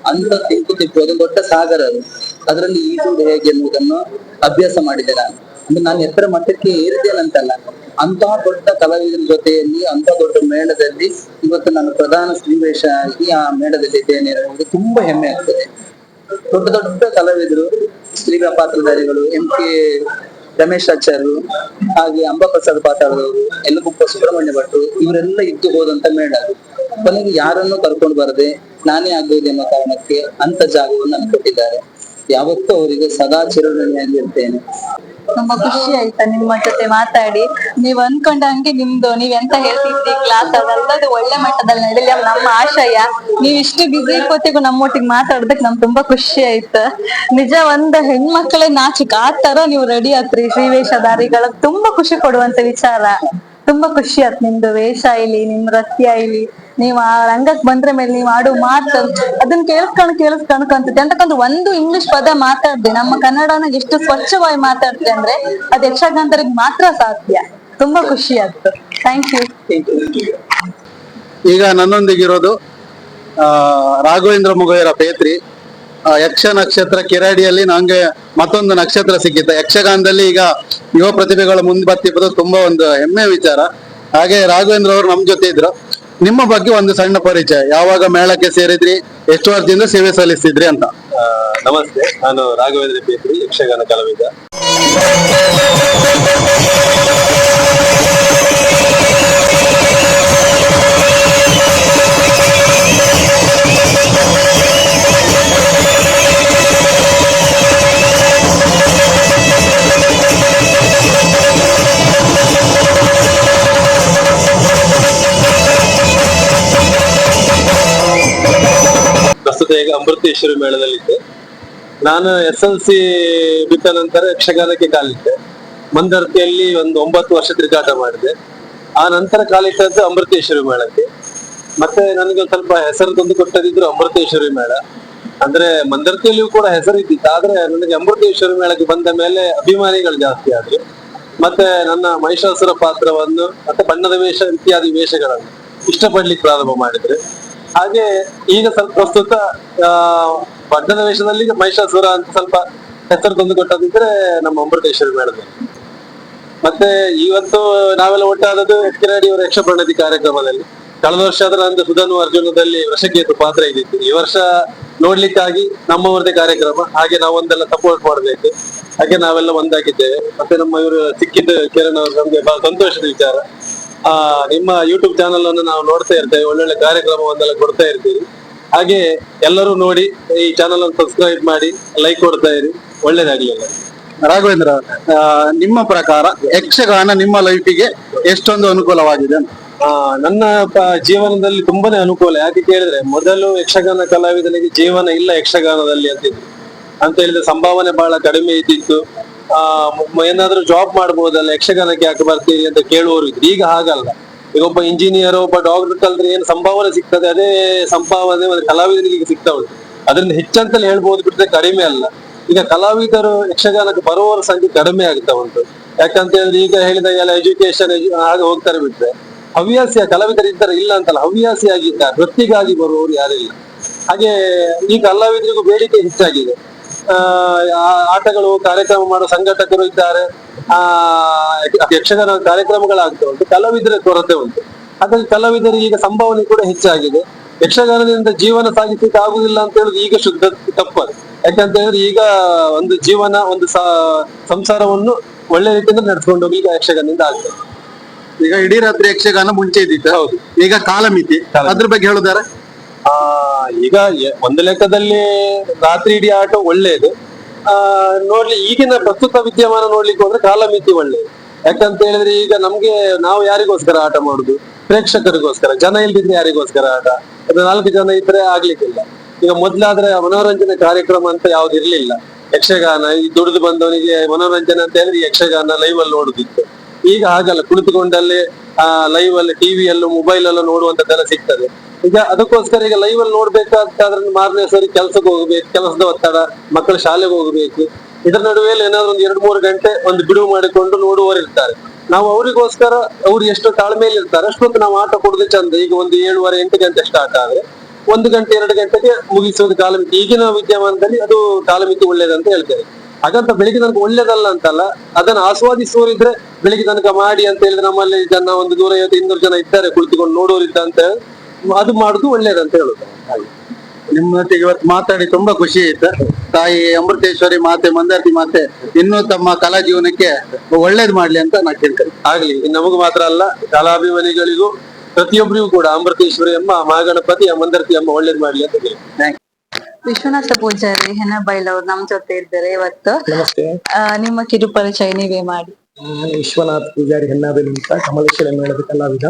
ಅಂತ ಅದು ದೊಡ್ಡ ಸಾಗರ ಅದು. ಅದರಲ್ಲಿ ಈಜುವುದು ಹೇಗೆ ಎನ್ನುವುದನ್ನು ಅಭ್ಯಾಸ ಮಾಡಿದೆ ನಾನು. ಅಂದ್ರೆ ನಾನು ಎತ್ತರ ಮಟ್ಟಕ್ಕೆ ಏರಿದ್ದೇನಂತಲ್ಲ ಅಂತಹ ದೊಡ್ಡ ಕಲಾವಿದರ ಜೊತೆಯಲ್ಲಿ ಅಂತ ದೊಡ್ಡ ಮೇಳದಲ್ಲಿ ಇವತ್ತು ನಾನು ಪ್ರಧಾನ ಸನ್ನಿವೇಶ ಆಗಿ ಆ ಮೇಳದಲ್ಲಿ ಇದ್ದೇನೆ ತುಂಬಾ ಹೆಮ್ಮೆ ಆಗ್ತದೆ. ದೊಡ್ಡ ದೊಡ್ಡ ಕಲಾವಿದರು ಸ್ತ್ರೀಗಳ ಪಾತ್ರಧಾರಿಗಳು ಎಂ ಕೆ ರಮೇಶ್ ಆಚಾರ್ಯರು, ಹಾಗೆ ಅಂಬಾಪ್ರಸಾದ್ ಪಾತಾಳದವರು ಎಲ್ಲಗುಪ್ಪ ಸುಬ್ರಹ್ಮಣ್ಯ ಭಟ್ರು ಇವರೆಲ್ಲ ಇದ್ದು ಹೋದಂತ ಮೇಳ. ಕೊನೆಗೆ ಯಾರನ್ನು ಕರ್ಕೊಂಡು ಬರದೆ ನಾನೇ ಆಗ್ಬೋದು ಎಂಬ ಕಾರಣಕ್ಕೆ ಅಂತ ಜಾಗವನ್ನು ನನಗೆ ಕೊಟ್ಟಿದ್ದಾರೆ ಯಾವತ್ತೂ ಅವರಿಗೆ ಸದಾ ಚಿರಋಣಿಯಾಗಿ ಇರ್ತೇನೆ ತುಂಬಾ ಖುಷಿ ಆಯ್ತಾ ನಿಮ್ಮ ಜೊತೆ ಮಾತಾಡಿ. ನೀವ್ ಅನ್ಕೊಂಡಂಗೆ ನಿಮ್ದು, ನೀವ್ ಎಂತ ಹೇಳ್ತಿದ್ರಿ? ಕ್ಲಾಸ್ ಅದೆಲ್ಲದು ಒಳ್ಳೆ ಮಟ್ಟದಲ್ಲಿ ನಡೀಲಿ ನಮ್ಮ ಆಶಯ. ನೀವ್ ಇಷ್ಟು ಬಿಸಿ ಇಪ್ಪತ್ತಿಗೂ ನಮ್ಮೊಟ್ಟಿಗೆ ಮಾತಾಡೋದಕ್ಕೆ ನಮ್ಗೆ ತುಂಬಾ ಖುಷಿ ಆಯ್ತು. ನಿಜ ಒಂದ್ ಹೆಣ್ಮಕ್ಳೇ ನಾಚಿಕ. ಆ ತರ ನೀವು ರೆಡಿ ಆತ್ರಿ ಶ್ರೀವೇಷಧಾರಿಗಳ ತುಂಬಾ ಖುಷಿ ಕೊಡುವಂತ ವಿಚಾರ. ತುಂಬಾ ಖುಷಿ ಆಯ್ತು ನಿಮ್ದು ವೇಷ ಇಲ್ಲಿ, ನಿಮ್ ನೃತ್ಯ ಇಲ್ಲಿ. ನೀವ್ ಆ ರಂಗಕ್ ಬಂದ್ರೆ ಮೇಲೆ ನೀವ್ ಆಡೋ ಮಾತು ಅದನ್ನ ಕೇಳಿಸ್ಕೊಂಡು ಕೇಳಿಸ್ಕೊಂಡು ಕಾಣ್ತದೆ ಅಂತಕ್ಕಂತ ಒಂದು ಇಂಗ್ಲಿಷ್ ಪದ ಮಾತಾಡ್ದೆ. ನಮ್ಮ ಕನ್ನಡನ ಎಷ್ಟು ಸ್ವಚ್ಛವಾಗಿ ಮಾತಾಡ್ತೀವಿ ಅಂದ್ರೆ ಅದ್ ಯಕ್ಷಗಾಂತರಿಗೆ ಮಾತ್ರ ಸಾಧ್ಯ. ತುಂಬಾ ಖುಷಿ ಆಗ್ತದೆ ಥ್ಯಾಂಕ್ ಯು ಈಗ ನನ್ನೊಂದಿಗಿರೋದು ರಾಘವೇಂದ್ರ ಮುಗಯರ ಪೇತ್ರಿ. ಯಕ್ಷ ನಕ್ಷತ್ರ ಕಿರಾಡಿಯಲ್ಲಿ ನಂಗೆ ಮತ್ತೊಂದು ನಕ್ಷತ್ರ ಸಿಕ್ಕಿತ್ತು. ಯಕ್ಷಗಾನದಲ್ಲಿ ಈಗ ಯುವ ಪ್ರತಿಭೆಗಳು ಮುಂದೆ ಬರ್ತಿರೋದು ತುಂಬಾ ಒಂದು ಹೆಮ್ಮೆ ವಿಚಾರ. ಹಾಗೆ ರಾಘವೇಂದ್ರ ಅವರು ನಮ್ ಜೊತೆ ಇದ್ರು. ನಿಮ್ಮ ಬಗ್ಗೆ ಒಂದು ಸಣ್ಣ ಪರಿಚಯ. ಯಾವಾಗ ಮೇಳಕ್ಕೆ ಸೇರಿದ್ರಿ? ಎಷ್ಟು ವರ್ಷದಿಂದ ಸೇವೆ ಸಲ್ಲಿಸಿದ್ರಿ ಅಂತ? ನಮಸ್ತೆ. ನಾನು ರಾಘವೇಂದ್ರ ಪೇತ್ರಿ ಯಕ್ಷಗಾನ ಕಲಾವಿದ. ಅಮೃತೇಶ್ವರಿ ಮೇಳದಲ್ಲಿದ್ದೆ. ನಾನು ಎಸ್ ಎಲ್ ಸಿ ಬಿಟ್ಟ ನಂತರ ಯಕ್ಷಗಾನಕ್ಕೆ ಕಾಲಿಟ್ಟೆ ಮಂದರ್ತಿಯಲ್ಲಿ ಒಂದು ಒಂಬತ್ತು ವರ್ಷ ತಿರುಗಾಟ ಮಾಡಿದೆ. ಆ ನಂತರ ಕಾಲಿಟ್ಟದ್ದು ಅಮೃತೇಶ್ವರಿ ಮೇಳಕ್ಕೆ. ಮತ್ತೆ ನನಗೆ ಸ್ವಲ್ಪ ಹೆಸರು ತಂದು ಕೊಟ್ಟದಿದ್ರು ಅಮೃತೇಶ್ವರಿ ಮೇಳ. ಅಂದ್ರೆ ಮಂದರ್ತಿಯಲ್ಲಿಯೂ ಕೂಡ ಹೆಸರು ಇದ್ದಿತ್ತು. ಆದ್ರೆ ನನಗೆ ಅಮೃತೇಶ್ವರಿ ಮೇಳಕ್ಕೆ ಬಂದ ಮೇಲೆ ಅಭಿಮಾನಿಗಳು ಜಾಸ್ತಿ ಆದ್ರು. ಮತ್ತೆ ನನ್ನ ಮಹಿಷಾಸುರ ಪಾತ್ರವನ್ನು ಮತ್ತೆ ಬಣ್ಣದ ವೇಷ, ಇತ್ಯಾದಿ ವೇಷಗಳನ್ನು ಇಷ್ಟಪಡ್ಲಿಕ್ಕೆ ಪ್ರಾರಂಭ ಮಾಡಿದ್ರೆ. ಹಾಗೆ ಈಗ ಸ್ವಲ್ಪ ಪ್ರಸ್ತುತ ಬಣ್ಣದ ವೇಷದಲ್ಲಿ ಮಹಿಷಾಸುರ ಅಂತ ಸ್ವಲ್ಪ ಹೆಸರು ತಂದು ಕೊಟ್ಟದಿದ್ರೆ ನಮ್ಮ ಅಮೃತೇಶ್ವರಿ ಮೇಳದಲ್ಲಿ ಮತ್ತೆ ಇವತ್ತು ನಾವೆಲ್ಲ ಒಟ್ಟಾದದ್ದು ಕಿರಾಡಿಯವರ ಯಕ್ಷ ಪ್ರಣತಿ ಕಾರ್ಯಕ್ರಮದಲ್ಲಿ. ಕಳೆದ ವರ್ಷ ಆದ್ರೆ ನಂತರ ಸುಧನು ಅರ್ಜುನದಲ್ಲಿ ವೃಷಕೇತು ಪಾತ್ರ ಇದ್ದಿತ್ತು. ಈ ವರ್ಷ ನೋಡ್ಲಿಕ್ಕಾಗಿ ನಮ್ಮವರದೇ ಕಾರ್ಯಕ್ರಮ. ಹಾಗೆ ನಾವೊಂದೆಲ್ಲ ಸಪೋರ್ಟ್ ಮಾಡ್ಬೇಕು. ಹಾಗೆ ನಾವೆಲ್ಲ ಒಂದಾಗಿದ್ದೇವೆ. ಮತ್ತೆ ನಮ್ಮ ಇವರು ಸಿಕ್ಕಿದ್ದ ಕಿರಣ್ ಅವರು ನಮ್ಗೆ ಬಹಳ ಸಂತೋಷದ ವಿಚಾರ. ಆ ನಿಮ್ಮ ಯೂಟ್ಯೂಬ್ ಚಾನಲ್ ಅನ್ನು ನಾವು ನೋಡ್ತಾ ಇರ್ತೇವೆ ಒಳ್ಳೊಳ್ಳೆ ಕಾರ್ಯಕ್ರಮವನ್ನೆಲ್ಲ ಕೊಡ್ತಾ ಇರ್ತೀವಿ ಹಾಗೆ ಎಲ್ಲರೂ ನೋಡಿ ಈ ಚಾನಲ್ ಅನ್ನು ಸಬ್ಸ್ಕ್ರೈಬ್ ಮಾಡಿ ಲೈಕ್ ಕೊಡ್ತಾ ಇರಿ. ಒಳ್ಳೇದಾಗ್ಲಿ ಎಲ್ಲ ರಾಘವೇಂದ್ರ ನಿಮ್ಮ ಪ್ರಕಾರ ಯಕ್ಷಗಾನ ನಿಮ್ಮ ಲೈಫಿಗೆ ಎಷ್ಟೊಂದು ಅನುಕೂಲವಾಗಿದೆ? ಆ ನನ್ನ ಪ- ಜೀವನದಲ್ಲಿ ತುಂಬಾನೇ ಅನುಕೂಲ. ಯಾಕೆ ಕೇಳಿದ್ರೆ ಮೊದಲು ಯಕ್ಷಗಾನ ಕಲಾವಿದನಿಗೆ ಜೀವನ ಇಲ್ಲ ಯಕ್ಷಗಾನದಲ್ಲಿ ಅಂತಿದ್ರು. ಅಂತ ಹೇಳಿದ್ರೆ ಸಂಭಾವನೆ ಬಹಳ ಕಡಿಮೆ ಇದ್ದಿತ್ತು. ಏನಾದ್ರೂ ಜಾಬ್ ಮಾಡ್ಬೋದಲ್ಲ, ಯಕ್ಷಗಾನಕ್ಕೆ ಯಾಕೆ ಬರ್ತೀರಿ ಅಂತ ಕೇಳುವವರು ಇದ್ರು. ಈಗ ಹಾಗಲ್ಲ. ಈಗ ಒಬ್ಬ ಇಂಜಿನಿಯರ್ ಒಬ್ಬ ಡಾಕ್ಟರ್ ಕಲ್ತ್ರೆ ಏನು ಸಂಭಾವನೆ ಸಿಗ್ತದೆ, ಅದೇ ಸಂಭಾವನೆ ಒಂದು ಕಲಾವಿದರಿಗೆ ಸಿಗ್ತಾ ಉಂಟು. ಅದರಿಂದ ಹೆಚ್ಚಂತಲೇ ಹೇಳ್ಬೋದು ಬಿಟ್ಟರೆ ಕಡಿಮೆ ಅಲ್ಲ. ಈಗ ಕಲಾವಿದರು ಯಕ್ಷಗಾನಕ್ಕೆ ಬರುವವರ ಸಂಖ್ಯೆ ಕಡಿಮೆ ಆಗ್ತಾ ಉಂಟು. ಯಾಕಂತ ಹೇಳಿದ್ರೆ ಈಗ ಹೇಳಿದ ಎಲ್ಲ ಎಜುಕೇಶನ್ ಹಾಗೆ ಹೋಗ್ತಾರೆ ಬಿಟ್ರೆ. ಹವ್ಯಾಸಿಯ ಕಲಾವಿದರು ಇದ್ದಾರೆ, ಇಲ್ಲ ಅಂತಲ್ಲ, ಹವ್ಯಾಸಿಯಾಗಿದ್ದಾರೆ. ವೃತ್ತಿಗಾಗಿ ಬರುವವರು ಯಾರಿಲ್ಲ ಹಾಗೆ ಈ ಕಲಾವಿದರಿಗೂ ಬೇಡಿಕೆ ಹೆಚ್ಚಾಗಿದೆ. ಆಟಗಳು ಕಾರ್ಯಕ್ರಮ ಮಾಡೋ ಸಂಘಟಕರು ಇದ್ದಾರೆ. ಆ ಯಕ್ಷಗಾನ ಕಾರ್ಯಕ್ರಮಗಳಾಗ್ತಾ ಉಂಟು. ಕಲಾವಿದರ ಕೊರತೆ ಉಂಟು. ಹಾಗಾಗಿ ಕಲಾವಿದರಿಗೆ ಈಗ ಸಂಭಾವನೆ ಕೂಡ ಹೆಚ್ಚಾಗಿದೆ. ಯಕ್ಷಗಾನದಿಂದ ಜೀವನ ಸಾಗಿಸಲಿಕ್ಕೆ ಆಗುದಿಲ್ಲ ಅಂತ ಹೇಳುದು ಈಗ ಶುದ್ಧ ತಪ್ಪದು ಯಾಕಂತ ಹೇಳಿದ್ರೆ ಈಗ ಒಂದು ಜೀವನ ಒಂದು ಸಂಸಾರವನ್ನು ಒಳ್ಳೆ ರೀತಿಯಿಂದ ನಡೆಸ್ಕೊಂಡು ಹೋಗಿ ಈಗ ಯಕ್ಷಗಾನದಿಂದ ಆಗ್ತದೆ. ಈಗ ಇಡೀ ರಾತ್ರಿ ಯಕ್ಷಗಾನ ಮುಂಚೆ ಇದ್ದಿತ್ತು. ಹೌದು. ಈಗ ಕಾಲಮಿತಿ. ಅದ್ರ ಬಗ್ಗೆ ಹೇಳುದಾರೆ ಆ ಈಗ ಒಂದು ಲೆಕ್ಕದಲ್ಲಿ ರಾತ್ರಿ ಇಡೀ ಆಟ ಒಳ್ಳೆಯದು ಆ, ನೋಡ್ಲಿ, ಈಗಿನ ಪ್ರಸ್ತುತ ವಿದ್ಯಮಾನ ನೋಡ್ಲಿಕ್ಕೆ ಹೋದ್ರೆ ಕಾಲಮಿತಿ ಒಳ್ಳೆಯದು ಯಾಕಂತ ಹೇಳಿದ್ರೆ ಈಗ ನಮ್ಗೆ ನಾವು ಯಾರಿಗೋಸ್ಕರ ಆಟ ಮಾಡುದು? ಪ್ರೇಕ್ಷಕರಿಗೋಸ್ಕರ, ಜನ ಇಲ್ದಿದ್ರೆ ಯಾರಿಗೋಸ್ಕರ ಆಟ? ಅದು ನಾಲ್ಕು ಜನ ಇದ್ರೆ ಆಗ್ಲಿಕ್ಕಿಲ್ಲ. ಈಗ ಮೊದ್ಲಾದ್ರೆ ಮನೋರಂಜನೆ ಕಾರ್ಯಕ್ರಮ ಅಂತ ಯಾವ್ದು ಇರ್ಲಿಲ್ಲ. ಯಕ್ಷಗಾನ, ಈ ದುಡಿದು ಬಂದವನಿಗೆ ಮನೋರಂಜನೆ ಅಂತ ಹೇಳಿದ್ರೆ ಯಕ್ಷಗಾನ ಲೈವ್ ಅಲ್ಲಿ ನೋಡುದಿತ್ತು. ಈಗ ಹಾಗಲ್ಲ, ಕುಳಿತುಕೊಂಡಲ್ಲಿ, ಆ ಲೈವ್ ಅಲ್ಲಿ ಟಿವಿ ಟಿವಿಯಲ್ಲೂ ಮೊಬೈಲ್ ಅಲ್ಲೂ ನೋಡುವಂತದ್ದೆಲ್ಲ ಸಿಗ್ತದೆ. ಈಗ ಅದಕ್ಕೋಸ್ಕರ ಈಗ ಲೈವ್ ಅಲ್ಲಿ ನೋಡ್ಬೇಕಾದ್ರೆ ಮಾರನೇ ಸರಿ ಕೆಲಸಕ್ಕೆ ಹೋಗ್ಬೇಕು, ಕೆಲಸದ ಒತ್ತಡ, ಮಕ್ಕಳು ಶಾಲೆಗೆ ಹೋಗ್ಬೇಕು. ಇದರ ನಡುವೆ ಏನಾದ್ರು ಒಂದು ಎರಡು ಮೂರು ಗಂಟೆ ಒಂದು ಬಿಡುವು ಮಾಡಿಕೊಂಡು ನೋಡುವವರು ಇರ್ತಾರೆ. ನಾವು ಅವರಿಗೋಸ್ಕರ ಅವ್ರು ಎಷ್ಟು ತಾಳ್ಮೆಯಲ್ಲಿ ಇರ್ತಾರೆ ಅಷ್ಟೊತ್ತು ನಾವು ಆಟ ಕೊಡದೆ ಚಂದ. ಈಗ ಒಂದು ಏಳುವರೆ, ಎಂಟು ಗಂಟೆ ಸ್ಟಾರ್ಟ್ ಆದ್ರೆ, ಒಂದು ಗಂಟೆ, ಎರಡು ಗಂಟೆಗೆ ಮುಗಿಸುವುದು ಕಾಲಮಿತಿ. ಈಗಿನ ವಿದ್ಯಮಾನದಲ್ಲಿ ಅದು ಕಾಲಮಿತಿ ಒಳ್ಳೇದಂತ ಹೇಳ್ತೇವೆ. ಹಾಗಂತ ಬೆಳಿಗ್ಗೆ ತನಕ ಒಳ್ಳೇದಲ್ಲ ಅಂತಲ್ಲ ಅದನ್ನ ಆಸ್ವಾದಿಸುವವರಿದ್ರೆ ಬೆಳಿಗ್ಗೆ ತನಕ ಮಾಡಿ ಅಂತ ಹೇಳಿದ್ರೆ ನಮ್ಮಲ್ಲಿ ಜನ ಒಂದು ನೂರ ಐವತ್ತು ಇನ್ನೂರು ಜನ ಇದ್ದಾರೆ ಕುಳಿತುಕೊಂಡು ನೋಡೋರಿದ್ದ ಅಂತ ಹೇಳಿ ಅದು ಮಾಡುದು ಒಳ್ಳೇದಂತ ಹೇಳುದು. ನಿಮ್ಮ ನಿಮ್ಮೊಟ್ಟಿಗೆ ಇವತ್ತು ಮಾತಾಡಿ ತುಂಬಾ ಖುಷಿ ಆಯ್ತು. ತಾಯಿ ಅಮೃತೇಶ್ವರಿ ಮಾತೆ ಮಂದಾರ್ತಿ ಮಾತೆ ಇನ್ನೂ ತಮ್ಮ ಕಲಾ ಜೀವನಕ್ಕೆ ಒಳ್ಳೇದು ಮಾಡ್ಲಿ ಅಂತ ನಾ ಕೇಳ್ತೇನೆ. ಆಗ್ಲಿ ನಮಗೂ ಮಾತ್ರ ಅಲ್ಲ ಕಲಾಭಿಮಾನಿಗಳಿಗೂ ಪ್ರತಿಯೊಬ್ಬರಿಗೂ ಕೂಡ ಅಮೃತೇಶ್ವರಿ ಅಮ್ಮ ಮಹಾಗಣಪತಿ ಮಂದಾರ್ತಿ ಅಮ್ಮ ಒಳ್ಳೇದು ಮಾಡ್ಲಿ ಅಂತ ಕೇಳಿ ವಿಶ್ವನಾಥ ಪೂಜಾರಿ ಹೆನ್ನಬೈಲವ್ರು ನಮ್ ಜೊತೆ ಇದ್ದಾರೆ ಇವತ್ತು. ನಮಸ್ತೆ. ಆ, ನಿಮ್ಮ ಕಿರು ಪರಿಚಯ ನೀವೇ ಮಾಡಿ. ನಾನು ವಿಶ್ವನಾಥ್ ಪೂಜಾರಿ ಹೆನ್ನಾಬೇಲಿ ಅಂತ ಕಮಲೇಶ್ವರ ಮೇಳದ ಕಲಾವಿದ.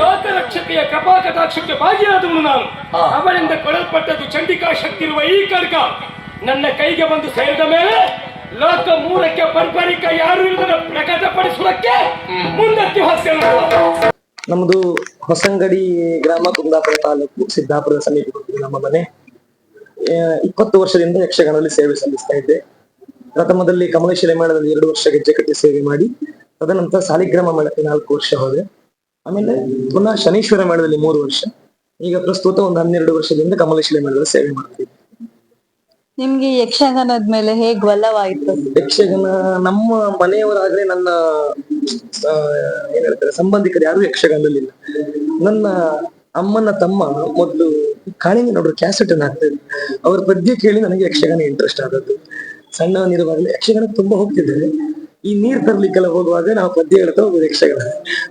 ಲೋಕರಕ್ಷಕೆಯ ಕೃಪಾ ಕಟಾಕ್ಷಕ್ಕೆ ಭಾಗಿಯಾದವನು ನಾನು. ಅವಳಿಂದ ಕೊಡಲ್ಪಟ್ಟದ್ದು ಚಂಡಿಕಾ ಶಕ್ತಿ ಇರುವ ಈ ಕರ್ಗ ನನ್ನ ಕೈಗೆ ಬಂದು ಸೇರಿದ ಮೇಲೆ ಲೋಕ ಮೂರಕ್ಕೆ ಬರ್ಬರಿಕ ಯಾರು ಇಲ್ಲದ ಪ್ರಕಟಪಡಿಸುವುದಕ್ಕೆ ಮುಂದಕ್ಕೆ ಹೋಗ್ತೇನೆ ನಮ್ದು ಹೊಸಂಗಡಿ ಗ್ರಾಮ ಕುಂದಾಪುರ ತಾಲೂಕು ಸಿದ್ದಾಪುರದ ಸಮೀಪ ನಮ್ಮ ಮನೆ. ಇಪ್ಪತ್ತು ವರ್ಷದಿಂದ ಯಕ್ಷಗಾನದಲ್ಲಿ ಸೇವೆ ಸಲ್ಲಿಸ್ತಾ ಇದ್ದೆ. ಪ್ರಥಮದಲ್ಲಿ ಕಮಲೇಶ್ವರಿ ಮೇಳದಲ್ಲಿ ಎರಡು ವರ್ಷ ಗೆಜ್ಜೆ ಕಟ್ಟಿ ಸೇವೆ ಮಾಡಿ, ತದನಂತರ ಸಾಲಿಗ್ರಾಮ ಮೇಳಕ್ಕೆ ನಾಲ್ಕು ವರ್ಷ ಹೋದೆ. ಆಮೇಲೆ ಪುನಃ ಶನೀಶ್ವರ ಮೇಳದಲ್ಲಿ ಮೂರು ವರ್ಷ. ಈಗ ಪ್ರಸ್ತುತ ಒಂದು ಹನ್ನೆರಡು ವರ್ಷದಿಂದ ಕಮಲೇಶ್ವರ ಮೇಳದಲ್ಲಿ ಸೇವೆ ಮಾಡ್ತಿದ್ದೆ ನಿಮ್ಗೆ ಯಕ್ಷಗಾನದ ಮೇಲೆ ಹೇಗ್ ಒಲವಾಯ್ತು ಯಕ್ಷಗಾನ ನಮ್ಮ ಮನೆಯವರಾಗ್ಲೇ ನನ್ನ ಆ, ಏನ್ ಹೇಳ್ತಾರೆ ಸಂಬಂಧಿಕರು ಯಾರು ಯಕ್ಷಗಾನದಲ್ಲಿ ಇಲ್ಲ. ನನ್ನ ಅಮ್ಮನ ತಮ್ಮ ಮೊದಲು ಕಾಳಿಂಗ ನೋಡ್ರು ಕ್ಯಾಸೆಟ್ ಅನ್ನ ಹಾಕ್ತಾ ಇದ್ರು ಅವ್ರ ಪದ್ಯ ಕೇಳಿ ನನಗೆ ಯಕ್ಷಗಾನ ಇಂಟ್ರೆಸ್ಟ್ ಆದದ್ದು. ಸಣ್ಣವನಿರುವಾಗಲೇ ಯಕ್ಷಗಾನ ತುಂಬಾ ಹೋಗ್ತಿದ್ದೇನೆ ಈ ನೀರ್ ತರ್ಲಿಕ್ಕೆಲ್ಲ ಹೋಗುವಾಗ ನಾವು ಪದ್ಯ ಹೇಳ್ತಾ ಹೋಗೋದು ಯಕ್ಷಗಾನ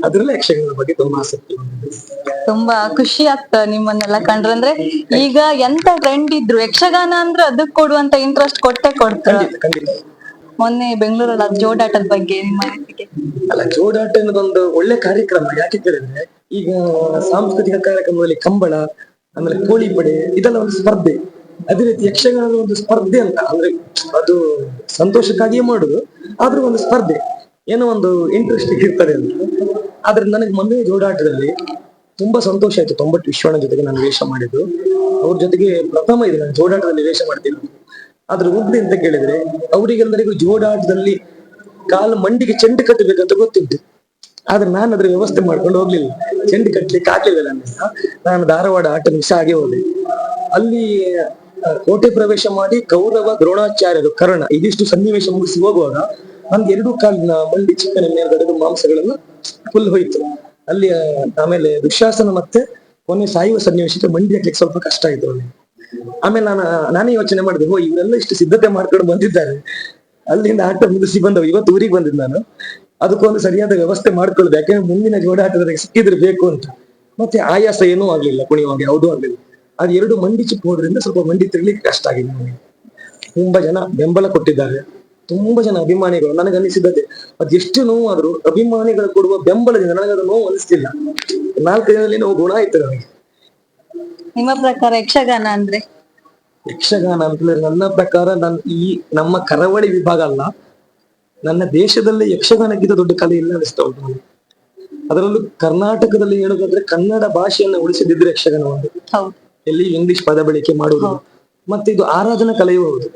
ಅದ್ರಲ್ಲೇ ಯಕ್ಷಗಾನದ ಬಗ್ಗೆ ತುಂಬಾ ಆಸಕ್ತಿ ತುಂಬಾ ಖುಷಿ ಆಗ್ತ ನಿಮ್ಮನ್ನೆಲ್ಲ ಕಂಡ್ರೆ. ಅಂದ್ರೆ ಈಗ ಎಂತ ಟ್ರೆಂಡ್ ಇದ್ರು ಯಕ್ಷಗಾನ ಅಂದ್ರೆ ಅದಕ್ ಕೊಡುವಂತ ಇಂಟ್ರೆಸ್ಟ್ ಕೊಟ್ಟೆ ಕೊಡ್ತಾರೆ ಮೊನ್ನೆ ಬೆಂಗಳೂರಲ್ಲಿ ಅದು ಜೋಡಾಟದ ಬಗ್ಗೆ ನಿಮ್ಮ ಅನಿಸಿಕೆ ಅಲ್ಲ ಜೋಡಾಟ ಅನ್ನೋದೊಂದು ಒಳ್ಳೆ ಕಾರ್ಯಕ್ರಮ. ಯಾಕೆ ಕೇಳಿದ್ರೆ ಈಗ ಸಾಂಸ್ಕೃತಿಕ ಕಾರ್ಯಕ್ರಮದಲ್ಲಿ ಕಂಬಳ ಆಮೇಲೆ ಕೋಳಿ ಪಡೆ ಇದೆಲ್ಲ ಒಂದು ಸ್ಪರ್ಧೆ. ಅದೇ ರೀತಿ ಯಕ್ಷಗಾನದ ಒಂದು ಸ್ಪರ್ಧೆ ಅಂತ. ಅಂದ್ರೆ ಅದು ಸಂತೋಷಕ್ಕಾಗಿಯೇ ಮಾಡುದು, ಆದ್ರೂ ಒಂದು ಸ್ಪರ್ಧೆ, ಏನೋ ಒಂದು ಇಂಟ್ರೆಸ್ಟ್ ಇರ್ತದೆ ಅಂತ. ಆದ್ರೆ ನನಗೆ ಮೊನ್ನೆ ಜೋಡಾಟದಲ್ಲಿ ತುಂಬಾ ಸಂತೋಷ ಆಯ್ತು. ತೊಂಬತ್ತು ವಿಶ್ವಣ ಜೊತೆಗೆ ನಾನು ವೇಷ ಮಾಡಿದ್ದು. ಅವ್ರ ಜೊತೆಗೆ ಪ್ರಥಮ ಇದೆ ನಾನು ಜೋಡಾಟದಲ್ಲಿ ವೇಷ ಮಾಡ್ತೀನಿ ಆದ್ರೆ ಉದ್ದೆ ಅಂತ ಕೇಳಿದ್ರೆ ಅವರಿಗೆಲ್ಲರಿಗೂ ಜೋಡಾಟದಲ್ಲಿ ಕಾಲು ಮಂಡಿಗೆ ಚೆಂಡು ಕಟ್ಟಬೇಕಂತ ಗೊತ್ತಿತ್ತು. ಆದ್ರೆ ನಾನು ಅದ್ರ ವ್ಯವಸ್ಥೆ ಮಾಡ್ಕೊಂಡು ಹೋಗ್ಲಿಲ್ಲ. ಚೆಂಡು ಕಟ್ಟಲಿಕ್ಕೆ ಆಗ್ಲಿಲ್ಲ ನನ್ನ. ನಾನು ಧಾರವಾಡ ಆಟ ನಿಮಿಷ ಆಗಿ ಹೋದೆ. ಅಲ್ಲಿ ಕೋಟೆ ಪ್ರವೇಶ ಮಾಡಿ ಕೌರವ ದ್ರೋಣಾಚಾರ್ಯರು ಕರ್ಣ ಇದಿಷ್ಟು ಸನ್ನಿವೇಶ ಮುಗಿಸಿ ಹೋಗುವಾಗ ನಮ್ಗೆ ಎರಡು ಕಾಲಿನ ಮಂಡಿ ಚಿಕ್ಕನ ಮೇಲ್ಗಡೆದು ಮಾಂಸಗಳನ್ನು ಫುಲ್ ಹೋಯ್ತು. ಅಲ್ಲಿ ಆಮೇಲೆ ದುಶಾಸನ ಮತ್ತೆ ಕೊನೆ ಸಾಯುವ ಸನ್ನಿವೇಶಕ್ಕೆ ಮಂಡಿ ಹಾಕ್ಲಿಕ್ಕೆ ಸ್ವಲ್ಪ ಕಷ್ಟ ಆಯ್ತು ಅವನಿಗೆ ಆಮೇಲೆ ನಾನು, ನಾನೇ ಯೋಚನೆ ಮಾಡಿದೆ, ಓ, ಇವರೆಲ್ಲ ಇಷ್ಟು ಸಿದ್ಧತೆ ಮಾಡ್ಕೊಂಡು ಬಂದಿದ್ದಾರೆ. ಅಲ್ಲಿಂದ ಆಟ ಮುಗಿಸಿ ಬಂದವು. ಇವತ್ತು ಊರಿಗೆ ಬಂದಿದ್ದು ನಾನು. ಅದಕ್ಕೊಂದು ಸರಿಯಾದ ವ್ಯವಸ್ಥೆ ಮಾಡ್ಕೊಳ್ಳೋದು, ಯಾಕಂದ್ರೆ ಮುಂದಿನ ಜೋಡಾಟದ ಸಿಕ್ಕಿದ್ರೆ ಬೇಕು ಅಂತ. ಮತ್ತೆ ಆಯಾಸ ಏನೂ ಆಗ್ಲಿಲ್ಲ ಕುಣಿಯುವಾಗ ಯಾವುದೂ ಆಗ್ಲಿಲ್ಲ. ಅದು ಎರಡು ಮಂಡಿ ಚಿಪ್ಪು ಹೋದ್ರಿಂದ ಸ್ವಲ್ಪ ಮಂಡಿ ತಿರ್ಲಿಕ್ಕೆ ಕಷ್ಟ ಆಗಿದೆ. ನನಗೆ ತುಂಬಾ ಜನ ಬೆಂಬಲ ಕೊಟ್ಟಿದ್ದಾರೆ. ತುಂಬಾ ಜನ ಅಭಿಮಾನಿಗಳು ನನಗೆ ಅನಿಸಿದ್ದದೆ ಅದೆಷ್ಟು ನೋವಾದ್ರೂ ಅಭಿಮಾನಿಗಳು ಕೊಡುವ ಬೆಂಬಲದಿಂದ ನನಗೆ ಅದು ನೋವು ಅನಿಸ್ತಿಲ್ಲ. ನಾಲ್ಕು ದಿನದಲ್ಲಿ ನೋವು ಗುಣ ಆಯ್ತು ನನಗೆ. ನಿಮ್ಮ ಪ್ರಕಾರ ಯಕ್ಷಗಾನ ಅಂದ್ರೆ? ಯಕ್ಷಗಾನ ಅಂದ್ರೆ ನನ್ನ ಪ್ರಕಾರ ನನ್ ಈ ನಮ್ಮ ಕರಾವಳಿ ವಿಭಾಗ ಅಲ್ಲ ನನ್ನ ದೇಶದಲ್ಲೇ ಯಕ್ಷಗಾನಕ್ಕಿಂತ ದೊಡ್ಡ ಕಲೆ ಇಲ್ಲ ಅನಿಸ್ತಾ ಉಂಟು ನನಗೆ. ಅದರಲ್ಲೂ ಕರ್ನಾಟಕದಲ್ಲಿ ಹೇಳೋದಾದ್ರೆ ಕನ್ನಡ ಭಾಷೆಯನ್ನ ಉಳಿಸಿದ್ರೆ ಯಕ್ಷಗಾನ ಒಂದು. ಹೌದು. ಎಲ್ಲಿ ಇಂಗ್ಲಿಷ್ ಪದ ಬಳಕೆ ಮಾಡುವುದು. ಮತ್ತೆ ಇದು ಆರಾಧನಾ ಕಲೆಯೂ ಹೌದು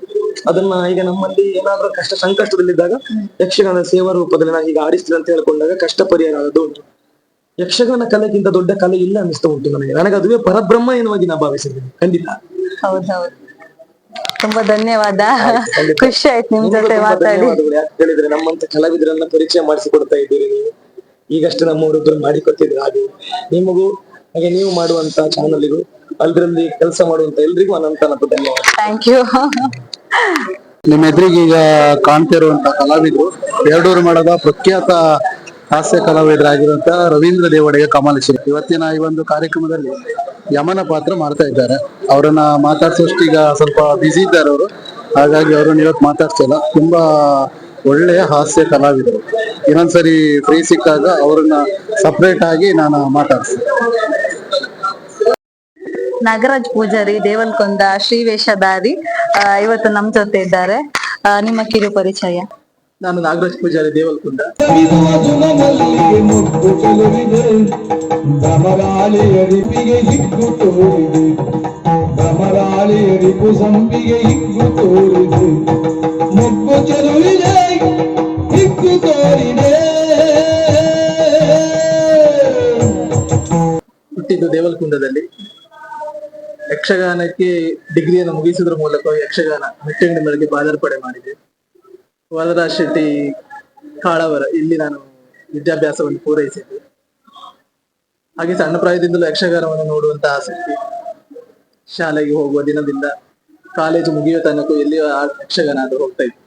ಅದನ್ನ ಈಗ ನಮ್ಮಲ್ಲಿ ಏನಾದ್ರೂ ಕಷ್ಟ ಸಂಕಷ್ಟದಲ್ಲಿದ್ದಾಗ ಯಕ್ಷಗಾನ ಸೇವಾ ರೂಪದಲ್ಲಿ ನಾನು ಈಗ ಆಡಿಸ್ತೀನಿ ಅಂತ ಹೇಳ್ಕೊಂಡಾಗ ಕಷ್ಟ ಪರಿಹಾರ ಅದು ಉಂಟು. ಯಕ್ಷಗಾನ ಕಲೆಗಿಂತ ದೊಡ್ಡ ಕಲೆ ಇಲ್ಲ ಅನಿಸ್ತಾ ಉಂಟು ನನಗೆ. ನನಗೆ ಅದುವೇ ಪರಬ್ರಹ್ಮ ಎನ್ನುವಾಗಿ ನಾ ಭಾವಿಸಿದ್ದೇನೆ. ಖಂಡಿತ. ಹೌದೌದು ತುಂಬಾ ಧನ್ಯವಾದ. ಖುಷಿ ಆಯ್ತು ನಿಮ್ ಜೊತೆ ಮಾತಾಡಿ. ಹೇಳಿದ್ರೆ ನಮ್ಮಂತ ಕಲಾವಿದರನ್ನ ಪರಿಚಯ ಮಾಡಿಸಿಕೊಡ್ತಾ ಇದ್ದೀರಿ ನೀವು. ಈಗಷ್ಟೇ ಹುಡುಗರು ಮಾಡಿಕೊಟ್ಟಿದ್ರು ಹಾಗೆ. ನಿಮಗೂ ಹಾಗೆ ನೀವು ಮಾಡುವಂತ ಚಾನಲ್ಗೂ ಅದರಲ್ಲಿ ಕೆಲಸ ಮಾಡುವಂತ ಎಲ್ರಿಗೂ ಅನಂತ ಅನಂತ ಧನ್ಯವಾದ ಥ್ಯಾಂಕ್ ಯು ನಿಮ್ಮ ಎದುರಿಗೆ ಈಗ ಕಾಣ್ತಿರುವಂತ ಕಲಾವಿದರು ಎರಡೂರು ಮಾಡದ ಪ್ರಖ್ಯಾತ ಹಾಸ್ಯ ಕಲಾವಿದರಾಗಿರುವಂತ ರವೀಂದ್ರ ದೇವಡೆಗೆ ಕಮಲಶ್ರೀ ಇವತ್ತಿನ ಈ ಒಂದು ಕಾರ್ಯಕ್ರಮದಲ್ಲಿ ಯಮನ ಪಾತ್ರ ಮಾಡ್ತಾ ಇದ್ದಾರೆ. ಅವರನ್ನ ಮಾತಾಡ್ಸೋಷ್ಟು ಈಗ ಸ್ವಲ್ಪ ಬ್ಯುಸಿ ಇದ್ದಾರೆ ಅವರು. ಹಾಗಾಗಿ ಅವರನ್ನು ಇವತ್ತು ಮಾತಾಡ್ಸಲ್ಲ. ತುಂಬಾ ಒಳ್ಳೆಯ ಹಾಸ್ಯ ಕಲಾವಿದರು. ಇನ್ನೊಂದ್ಸರಿ ಫ್ರೀ ಸಿಕ್ಕಾಗ ಅವ್ರನ್ನ ಸಪ್ರೇಟ್ ಆಗಿ ನಾನು ಮಾತಾಡ್ತೀನಿ. ನಾಗರಾಜ್ ಪೂಜಾರಿ ದೇವಲ್ಕೊಂದ ಶ್ರೀ ವೇಷಧಾರಿ ಇವತ್ತು ನಮ್ ಜೊತೆ ಇದ್ದಾರೆ. ಆ, ನಿಮ್ಮ ಕಿರು ಪರಿಚಯ. ನಾನು ನಾಗರಾಜ್ ಪೂಜಾರಿ ದೇವಲ್ಕುಂದ ಭ್ರಮರಾಳಿಯರಿಪಿಗೆ ಹಿಗ್ಗು ತೋರಿದೆ ಭ್ರಮರಾಳಿಯರಿಪು ಸಂಪಿಗೆ ಹಿಗ್ಗು ತೋರಿದೆ. ಮುಗ್ಗು ಚೆಲುವಿದೆ ಹುಟ್ಟಿದ್ದು ದೇವಲ್ಕುಂಡದಲ್ಲಿ. ಯಕ್ಷಗಾನಕ್ಕೆ ಡಿಗ್ರಿಯನ್ನು ಮುಗಿಸುವುದರ ಮೂಲಕ ಯಕ್ಷಗಾನ ಮೆಟ್ಟಂಗಡಿ ಮೇಲೆ ಪಾದಾರ್ಪಣೆ ಮಾಡಿದೆ. ವರದರಾಜ್ ಶೆಟ್ಟಿ ಕಾಳವರ, ಇಲ್ಲಿ ನಾನು ವಿದ್ಯಾಭ್ಯಾಸವನ್ನು ಪೂರೈಸಿದ್ದೆ. ಹಾಗೆ ಸಣ್ಣ ಪ್ರಾಯದಿಂದಲೂ ಯಕ್ಷಗಾನವನ್ನು ನೋಡುವಂತ ಆಸಕ್ತಿ ಶಾಲೆಗೆ ಹೋಗುವ ದಿನದಿಂದ ಕಾಲೇಜು ಮುಗಿಯುವ ತನಕ ಎಲ್ಲಿಯೋ ಯಕ್ಷಗಾನ ಅದು ಹೋಗ್ತಾ ಇತ್ತು.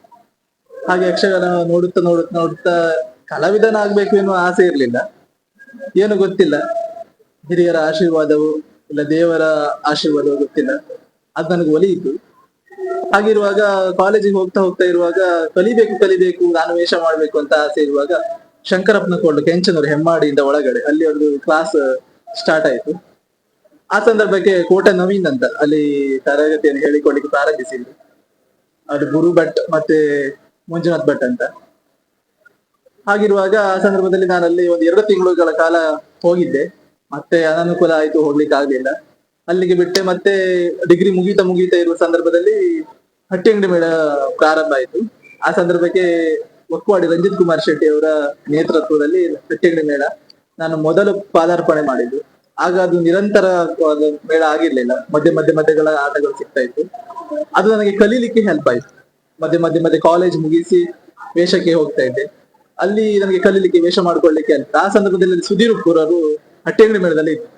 ಹಾಗೆ ಯಕ್ಷಗಾನ ನೋಡುತ್ತಾ ನೋಡುತ್ತಾ ನೋಡುತ್ತಾ ಕಲಾವಿದನಾಗ್ಬೇಕು ಎನ್ನುವ ಆಸೆ ಇರಲಿಲ್ಲ. ಏನು ಗೊತ್ತಿಲ್ಲ. ಹಿರಿಯರ ಆಶೀರ್ವಾದವು ಇಲ್ಲ ದೇವರ ಆಶೀರ್ವಾದವು ಗೊತ್ತಿಲ್ಲ. ಅದು ನನಗೆ ಒಲಿಯಿತು. ಹಾಗಿರುವಾಗ ಕಾಲೇಜಿಗೆ ಹೋಗ್ತಾ ಹೋಗ್ತಾ ಇರುವಾಗ ಕಲಿಬೇಕು ಕಲಿಬೇಕು, ನಾನು ವೇಷ ಮಾಡ್ಬೇಕು ಅಂತ ಆಸೆ ಇರುವಾಗ ಶಂಕರಪ್ಪನ ಕೊಂಡು ಕೆಂಚನೂರು ಹೆಮ್ಮಾಡಿಯಿಂದ ಒಳಗಡೆ ಅಲ್ಲಿ ಒಂದು ಕ್ಲಾಸ್ ಸ್ಟಾರ್ಟ್ ಆಯ್ತು. ಆ ಸಂದರ್ಭಕ್ಕೆ ಕೋಟೆ ನವೀನ್ ಅಂತ ಅಲ್ಲಿ ತರಗತಿಯನ್ನು ಹೇಳಿಕೊಡ್ಲಿಕ್ಕೆ ಪ್ರಾರಂಭಿಸಿದ್ರು ಅದು ಗುರು ಭಟ್ ಮತ್ತೆ ಮಂಜುನಾಥ್ ಭಟ್ ಅಂತ. ಹಾಗಿರುವಾಗ ಆ ಸಂದರ್ಭದಲ್ಲಿ ನಾನು ಅಲ್ಲಿ ಒಂದು ಎರಡು ತಿಂಗಳುಗಳ ಕಾಲ ಹೋಗಿದ್ದೆ. ಮತ್ತೆ ಅನನುಕೂಲ ಆಯ್ತು, ಹೋಗ್ಲಿಕ್ಕೆ ಆಗ್ಲಿಲ್ಲ. ಅಲ್ಲಿಗೆ ಬಿಟ್ಟೆ, ಮತ್ತೆ ಡಿಗ್ರಿ ಮುಗೀತಾ ಮುಗೀತಾ ಇರುವ ಸಂದರ್ಭದಲ್ಲಿ ಹಟ್ಟಿ ಅಂಗಡಿ ಮೇಳ ಪ್ರಾರಂಭ ಆಯ್ತು. ಆ ಸಂದರ್ಭಕ್ಕೆ ಒಕ್ಕವಾಡಿ ರಂಜಿತ್ ಕುಮಾರ್ ಶೆಟ್ಟಿ ಅವರ ನೇತೃತ್ವದಲ್ಲಿ ಹಟ್ಟಿ ಅಂಗಡಿ ಮೇಳ ನಾನು ಮೊದಲು ಪಾದಾರ್ಪಣೆ ಮಾಡಿದ್ದು. ಆಗ ಅದು ನಿರಂತರ ಮೇಳ ಆಗಿರ್ಲಿಲ್ಲ. ಮಧ್ಯೆ ಮಧ್ಯೆ ಮಧ್ಯೆಗಳ ಆಟಗಳು ಸಿಗ್ತಾ ಇತ್ತು. ಅದು ನನಗೆ ಕಲೀಲಿಕ್ಕೆ ಹೆಲ್ಪ್ ಆಯ್ತು. ಮಧ್ಯೆ ಮಧ್ಯೆ ಮಧ್ಯೆ ಕಾಲೇಜ್ ಮುಗಿಸಿ ವೇಷಕ್ಕೆ ಹೋಗ್ತಾ ಇದ್ದೆ. ಅಲ್ಲಿ ನನಗೆ ಕಲೀಲಿಕ್ಕೆ ವೇಷ ಮಾಡ್ಕೊಳ್ಳಿಕ್ಕೆ ಅಂತ. ಆ ಸಂದರ್ಭದಲ್ಲಿ ಸುಧೀರ್ ಅವರು ಹಟ್ಟಿಂಗಡಿ ಮೇಳದಲ್ಲಿ ಇತ್ತು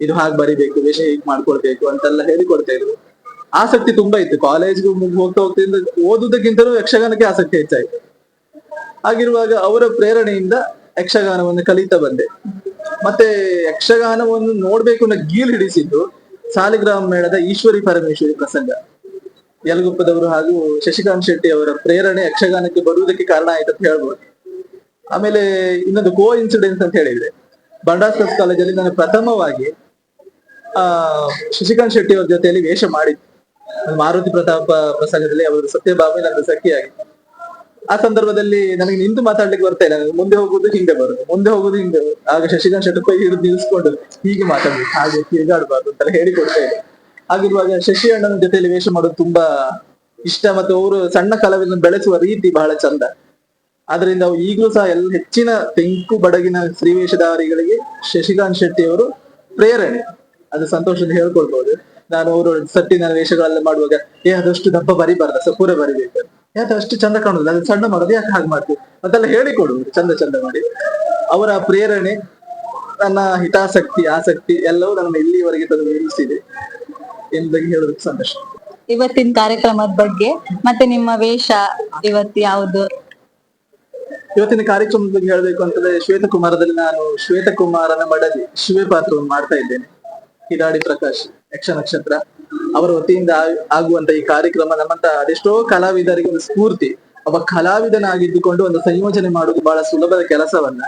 ಇದು ಹಾಗೆ ಬರಿಬೇಕು, ವೇಷ ಹೀಗೆ ಮಾಡ್ಕೊಳ್ಬೇಕು ಅಂತೆಲ್ಲ ಹೇಳಿಕೊಡ್ತಾ ಇದ್ರು. ಆಸಕ್ತಿ ತುಂಬಾ ಇತ್ತು. ಕಾಲೇಜ್ಗೆ ಹೋಗ್ತಾ ಹೋಗ್ತಾ ಇದ್ದ ಓದುವುದಕ್ಕಿಂತಲೂ ಯಕ್ಷಗಾನಕ್ಕೆ ಆಸಕ್ತಿ ಹೆಚ್ಚಾಯ್ತು. ಹಾಗಿರುವಾಗ ಅವರ ಪ್ರೇರಣೆಯಿಂದ ಯಕ್ಷಗಾನವನ್ನು ಕಲಿತಾ ಬಂದೆ. ಮತ್ತೆ ಯಕ್ಷಗಾನವನ್ನು ನೋಡ್ಬೇಕು ಅನ್ನೋ ಗೀಲ್ ಹಿಡಿಸಿದ್ದು ಸಾಲಿಗ್ರಾಮ ಮೇಳದ ಈಶ್ವರಿ ಪರಮೇಶ್ವರಿ ಪ್ರಸಂಗ. ಯಲಗುಪ್ಪದವರು ಹಾಗೂ ಶಶಿಕಾಂತ್ ಶೆಟ್ಟಿ ಅವರ ಪ್ರೇರಣೆ ಯಕ್ಷಗಾನಕ್ಕೆ ಬರುವುದಕ್ಕೆ ಕಾರಣ ಆಯ್ತು ಅಂತ ಹೇಳ್ಬೋದು. ಆಮೇಲೆ ಇನ್ನೊಂದು ಕೋ ಇನ್ಸಿಡೆನ್ಸ್ ಅಂತ ಹೇಳಿದ್ರೆ ಬಂಡಾಸ್ಕರ್ಸ್ ಕಾಲೇಜಲ್ಲಿ ನಾನು ಪ್ರಥಮವಾಗಿ, ಆ, ಶಶಿಕಾಂತ್ ಶೆಟ್ಟಿ ಅವರ ಜೊತೆಯಲ್ಲಿ ವೇಷ ಮಾಡಿದ್ದು. ಮಾರುತಿ ಪ್ರತಾಪ ಪ್ರಸಂಗದಲ್ಲಿ ಅವರು ಸತ್ಯಭಾಮಿ ನನ್ನ ಸಖಿಯಾಗಿ. ಆ ಸಂದರ್ಭದಲ್ಲಿ ನನಗೆ ನಿಂತು ಮಾತಾಡ್ಲಿಕ್ಕೆ ಬರ್ತಾ ಇಲ್ಲ. ಮುಂದೆ ಹೋಗುದು ಹಿಂದೆ ಬರುದು ಮುಂದೆ ಹೋಗುದು ಹಿಂದೆ. ಆಗ ಶಶಿಕಾಂತ್ ಶೆಟ್ಟಿ ಹಿಡಿದು ನಿಲ್ಸ್ಕೊಂಡು ಹೀಗೆ ಮಾತಾಡ್ಬೇಕು, ಹಾಗೆ ತಿರುಗಾಡಬಾರ್ದು ಅಂತೆಲ್ಲ ಹೇಳಿಕೊಡ್ತಾ ಇದ್ದೆ. ಹಾಗಿರುವಾಗ ಶಶಿ ಅಣ್ಣನ ಜೊತೆಯಲ್ಲಿ ವೇಷ ಮಾಡೋದು ತುಂಬಾ ಇಷ್ಟ ಮತ್ತು ಅವರು ಸಣ್ಣ ಕಲಾವಿದನ್ನು ಬೆಳೆಸುವ ರೀತಿ ಬಹಳ ಚಂದ. ಆದ್ರಿಂದ ಈಗಲೂ ಸಹ ಎಲ್ಲ ಹೆಚ್ಚಿನ ತೆಂಕು ಬಡಗಿನ ಶ್ರೀವೇಷಧಾರಿಗಳಿಗೆ ಶಶಿಕಾಂತ್ ಶೆಟ್ಟಿ ಅವರು ಪ್ರೇರಣೆ. ಅದು ಸಂತೋಷದಿಂದ ಹೇಳ್ಕೊಳ್ಬಹುದು ನಾನು ಅವರು ಸಟ್ಟಿನ ವೇಷಗಳೆಲ್ಲ ಮಾಡುವಾಗ, ಏ, ಅದಷ್ಟು ದಪ್ಪ ಬರಿಬಾರ್ದ ಸ ಪೂರ ಬರಿಬೇಕು. ಯಾಕೆ ಅಷ್ಟು ಚಂದ ಕಾಣುದಿಲ್ಲ, ಅದು ಸಣ್ಣ ಮಾಡೋದು ಯಾಕೆ ಹಾಗೆ ಮಾಡ್ತೀವಿ ಅದೆಲ್ಲ ಹೇಳಿಕೊಡುವುದು, ಚಂದ ಚಂದ ಮಾಡಿ. ಅವರ ಪ್ರೇರಣೆ, ನನ್ನ ಹಿತಾಸಕ್ತಿ, ಆಸಕ್ತಿ ಎಲ್ಲವೂ ನನ್ನ ಇಲ್ಲಿವರೆಗೆ ತಂದು ನಿಲ್ಲಿಸಿದೆ. ಎಂಬುದಾಗಿ ಹೇಳೋದಕ್ಕೆ ಸಂತೋಷ. ಇವತ್ತಿನ ಕಾರ್ಯಕ್ರಮದ ಬಗ್ಗೆ ಮತ್ತೆ ನಿಮ್ಮ ವೇಷ ಇವತ್ತು ಯಾವುದು? ಇವತ್ತಿನ ಕಾರ್ಯಕ್ರಮದ ಬಗ್ಗೆ ಹೇಳಬೇಕು ಅಂತಂದ್ರೆ ಶ್ವೇತಕುಮಾರದಲ್ಲಿ ನಾನು ಶ್ವೇತಕುಮಾರನ ಮಡದಿ ಶಿವೆ ಪಾತ್ರವನ್ನು ಮಾಡ್ತಾ ಇದ್ದೇನೆ. ಕಿರಾಡಿ ಪ್ರಕಾಶ್ ಯಕ್ಷ ನಕ್ಷತ್ರ ಅವರ ವತಿಯಿಂದ ಆಗುವಂತ ಈ ಕಾರ್ಯಕ್ರಮ ನಮ್ಮಂತ ಅದೆಷ್ಟೋ ಕಲಾವಿದರಿಗೆ ಒಂದು ಸ್ಫೂರ್ತಿ. ಒಬ್ಬ ಕಲಾವಿದನಾಗಿದ್ದುಕೊಂಡು ಒಂದು ಸಂಯೋಜನೆ ಮಾಡುವುದು ಬಹಳ ಸುಲಭದ ಕೆಲಸವನ್ನ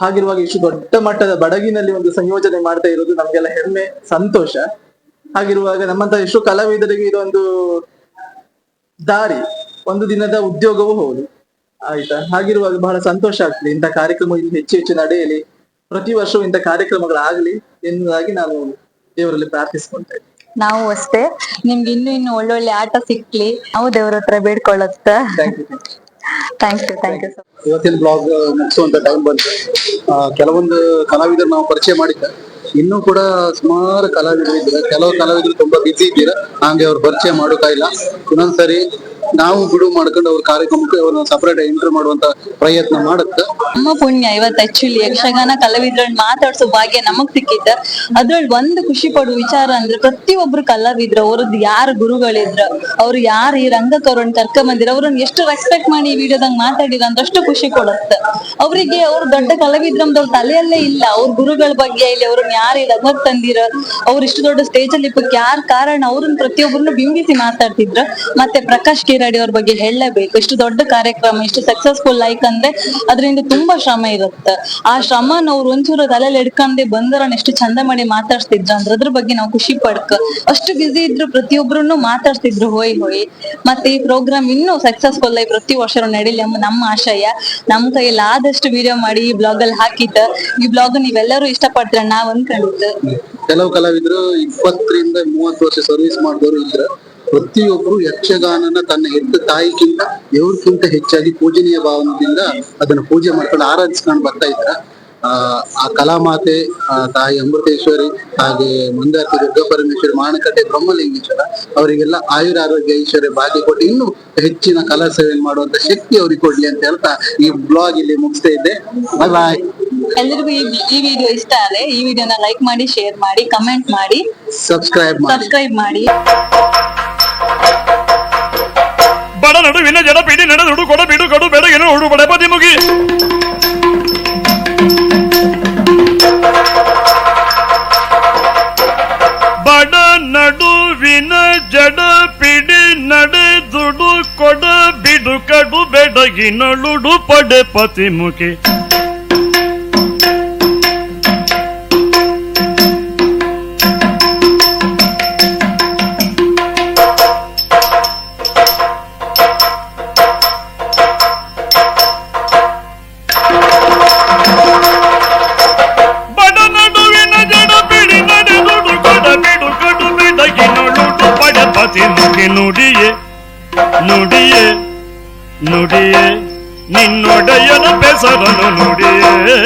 ಹಾಗಿರುವಾಗ ಇಷ್ಟು ದೊಡ್ಡ ಮಟ್ಟದ ಬಡಗಿನಲ್ಲಿ ಒಂದು ಸಂಯೋಜನೆ ಮಾಡ್ತಾ ಇರೋದು ನಮ್ಗೆಲ್ಲ ಹೆಮ್ಮೆ ಸಂತೋಷ. ಹಾಗಿರುವಾಗ ನಮ್ಮಂತ ಎಷ್ಟೋ ಕಲಾವಿದರಿಗೆ ಇದೊಂದು ದಾರಿ ಒಂದು ದಿನದ ಉದ್ಯೋಗವೂ ಹೌದು. ಆಯ್ತಾ? ಹಾಗಿರುವಾಗ ಬಹಳ ಸಂತೋಷ ಆಗ್ತದೆ. ಇಂಥ ಕಾರ್ಯಕ್ರಮ ಇಲ್ಲಿ ಹೆಚ್ಚು ಹೆಚ್ಚು ನಡೆಯಲಿ. ಪ್ರತಿ ವರ್ಷವೂ ಇಂಥ ಕಾರ್ಯಕ್ರಮಗಳಾಗಲಿ ಎನ್ನುವುದಾಗಿ ನಾನು ದೇವರಲ್ಲಿ ಪ್ರಾರ್ಥಿಸ್ಕೊಳ್ತೇನೆ. ನಾವು ಅಷ್ಟೇ. ನಿಮ್ಗೆ ಇನ್ನು ಇನ್ನು ಒಳ್ಳೊಳ್ಳೆ ಆಟ ಸಿಕ್ಲಿ. ನಾವು ದೇವ್ರ ಹತ್ರ ಬೇಡ್ಕೊಳ್ಳುತ್ತ. Thank you thank you thank you ಇವತ್ತಿನ ಬ್ಲಾಗ್ ಮುಗಿಸುವಂತ ಟೈಮ್ ಬಂತು. ಕೆಲವೊಂದು ಕಲಾವಿದರು ನಾವು ಪರಿಚಯ ಮಾಡಿದ್ದ. ಇನ್ನೂ ಕೂಡ ಸುಮಾರು ಕಲಾವಿದರು ಇದ್ದೀರಾ? ಕೆಲವು ಕಲಾವಿದರು ತುಂಬಾ ಬಿಸಿ ಇದ್ದೀರಾ? ಹಂಗೆ ಅವ್ರು ಪರಿಚಯ ಮಾಡೋಕಾಗಿಲ್ಲ ಇನ್ನೊಂದ್ಸರಿ ನಾವು ಬಿಡು ಮಾಡ್ಕೊಂಡು ಅವ್ರ ಕಾರ್ಯಕ್ರಮಕ್ಕೆ ಅವ್ರನ್ನ ಸಪರೇಟ್ ಎಂಟ್ರಿ ಮಾಡುವಂತ ಪ್ರಯತ್ನ ಮಾಡುತ್ತೆ. ನಮ್ಮ ಪುಣ್ಯ ಇವತ್ತು ಆಕ್ಚುಲಿ ಯಕ್ಷಗಾನ ಕಲಾವಿದ್ರನ್ನ ಮಾತಾಡ್ಸೋ ಭಾಗ್ಯ ನಮಗ್ ಸಿಕ್ಕಿದ್ದ ಅದ್ರಲ್ಲಿ ಒಂದು ಖುಷಿ ಪಡುವ ವಿಚಾರ ಅಂದ್ರೆ ಪ್ರತಿಯೊಬ್ರು ಕಲಾವಿದ್ರ, ಅವ್ರದ್ದು ಯಾರು ಗುರುಗಳಿದ್ರ, ಅವ್ರು ಯಾರು ಈ ರಂಗಕ್ಕೆ ಕರ್ಕೊಂಡ್ ಬಂದಿರ ಅವ್ರನ್ನ ಎಷ್ಟು ರೆಸ್ಪೆಕ್ಟ್ ಮಾಡಿ ಈ ವಿಡಿಯೋದಾಗ ಮಾತಾಡಿರ ಅಷ್ಟು ಖುಷಿ ಕೊಡುತ್ತೆ. ಅವರಿಗೆ ಅವ್ರ ದೊಡ್ಡ ಕಲಾವಿದ್ರಂದ್ ಅವ್ರ ತಲೆಯಲ್ಲೇ ಇಲ್ಲ. ಅವ್ರ ಗುರುಗಳ ಬಗ್ಗೆ ಇಲ್ಲಿ ಅವ್ರನ್ನ ಯಾರು ಈ ರಂಗಕ್ ತಂದಿರ? ಅವ್ರು ಇಷ್ಟು ದೊಡ್ಡ ಸ್ಟೇಜ್ ಅಲ್ಲಿ ಇಪ್ಪಕ್ಕೆ ಯಾರ ಕಾರಣ? ಅವ್ರನ್ನ ಪ್ರತಿಯೊಬ್ಬರನ್ನು ಬಿಂಬಿಸಿ ಮಾತಾಡ್ತಿದ್ರು. ಮತ್ತೆ ಪ್ರಕಾಶ್ ಕಿರಾಡಿ ಅವ್ರ ಬಗ್ಗೆ ಹೇಳಲೇಬೇಕು. ಇಷ್ಟು ದೊಡ್ಡ ಕಾರ್ಯಕ್ರಮ, ಇಷ್ಟು ಸಕ್ಸಸ್ಫುಲ್ ಲೈಕ್ ಅಂದ್ರೆ ಅದರಿಂದ ತುಂಬಾ ಶ್ರಮ ಇರುತ್ತೆ. ಆ ಶ್ರಮನ ಅವ್ರು ಒಂಚೂರು ತಲೆಯಲ್ಲಿ ಹಿಡ್ಕೊಂಡೆ ಬಂದರನ್ನ ಎಷ್ಟು ಚಂದ ಮಾಡಿ ಮಾತಾಡ್ತಿದ್ರು ಅಂದ್ರೆ ಅದ್ರ ಬಗ್ಗೆ ನಾವು ಖುಷಿ ಪಡ್ಕ. ಅಷ್ಟು ಬಿಸಿ ಇದ್ರು ಪ್ರತಿಯೊಬ್ಬರನ್ನು ಮಾತಾಡ್ತಿದ್ರು ಹೋಯ್ ಹೋಯ್. ಮತ್ತೆ ಈ ಪ್ರೋಗ್ರಾಮ್ ಇನ್ನೂ ಸಕ್ಸಸ್ಫುಲ್ ಆಗಿ ಪ್ರತಿ ವರ್ಷ ನಡೀಲಿ ಎಂಬ ನಮ್ಮ ಆಶಯ. ನಮ್ ಕೈಯಲ್ಲಿ ಆದಷ್ಟು ವಿಡಿಯೋ ಮಾಡಿ ಈ ಬ್ಲಾಗ್ ಅಲ್ಲಿ ಹಾಕಿದ್ದ. ಈ ಬ್ಲಾಗ್ ನೀವೆಲ್ಲರೂ ಇಷ್ಟಪಡ್ತೀರ. ನಾವ್ ಕೆಲವು ಕಲಾವಿದರು ಇಪ್ಪತ್ತರಿಂದ ಮೂವತ್ತು ವರ್ಷ ಸರ್ವಿಸ್ ಮಾಡಿದವರು ಇದ್ರ. ಪ್ರತಿಯೊಬ್ರು ಯಕ್ಷಗಾನನ ತನ್ನ ಹೆತ್ತ ತಾಯಿಗಿಂತ, ದೇವ್ರಿಗಿಂತ ಹೆಚ್ಚಾಗಿ ಪೂಜನೀಯ ಭಾವನದಿಂದ ಅದನ್ನ ಪೂಜೆ ಮಾಡ್ಕೊಂಡು ಆರಾಧಿಸ್ಕೊಂಡು ಬರ್ತಾ ಇದ್ರ. ಆ ಕಲಾಮಾತೆ ತಾಯಿ ಅಮೃತೇಶ್ವರಿ ಹಾಗೆ ಮಂದಾರ್ತಿ ದುರ್ಗಾ ಪರಮೇಶ್ವರಿ ಮಾಣಕಟ್ಟೆ ಬ್ರಹ್ಮಲಿಂಗೇಶ್ವರ ಅವರಿಗೆಲ್ಲ ಆಯುರ ಆರೋಗ್ಯ ಐಶ್ವರ್ಯ ಭಾಗ್ಯ ಕೊಟ್ಟು ಇನ್ನೂ ಹೆಚ್ಚಿನ ಕಲಾ ಸೇವೆ ಮಾಡುವಂತ ಶಕ್ತಿ ಅವ್ರಿಗೆ ಕೊಡ್ಲಿ ಅಂತ ಹೇಳ್ತಾ ಈ ಬ್ಲಾಗ್ ಇಲ್ಲಿ ಮುಗಿಸ್ತಾ ಇದ್ದೆ. ಬಾಯ್ ಎಲ್ಲರಿಗೂ ಈ ವಿಡಿಯೋ ಇಷ್ಟ ಆದ್ರೆ ಈ ವಿಡಿಯೋನ ಲೈಕ್ ಮಾಡಿ ಶೇರ್ ಮಾಡಿ ಕಮೆಂಟ್ ಮಾಡಿ ಸಬ್ಸ್ಕ್ರೈಬ್ ಮಾಡಿ. ಸಬ್ಸ್ಕ್ರೈಬ್ ಮಾಡಿ. ಬಡ ನಡುವಿನ ಜಡ ಪಿಡಿ ನಡೆದುಡು ಕೊಡ ಬಿಡು ಕಡು ಬೆಡಗಿನ ಹುಡು ಬಡಪತಿ ಮುಗಿ. ಬಡ ನಡುವಿನ ಜಡ ಪಿಡಿ ನಡೆದುಡು ಕೊಡ ಬಿಡು ಕಡು ಬೆಡಗಿನಳುಡು ಪಡೆ ಪತಿ ಮುಖಿ ನುಡಿಯೇ ನಿನ್ನೊಡೆಯನ ಬೆಸರನು ನುಡಿಯೇ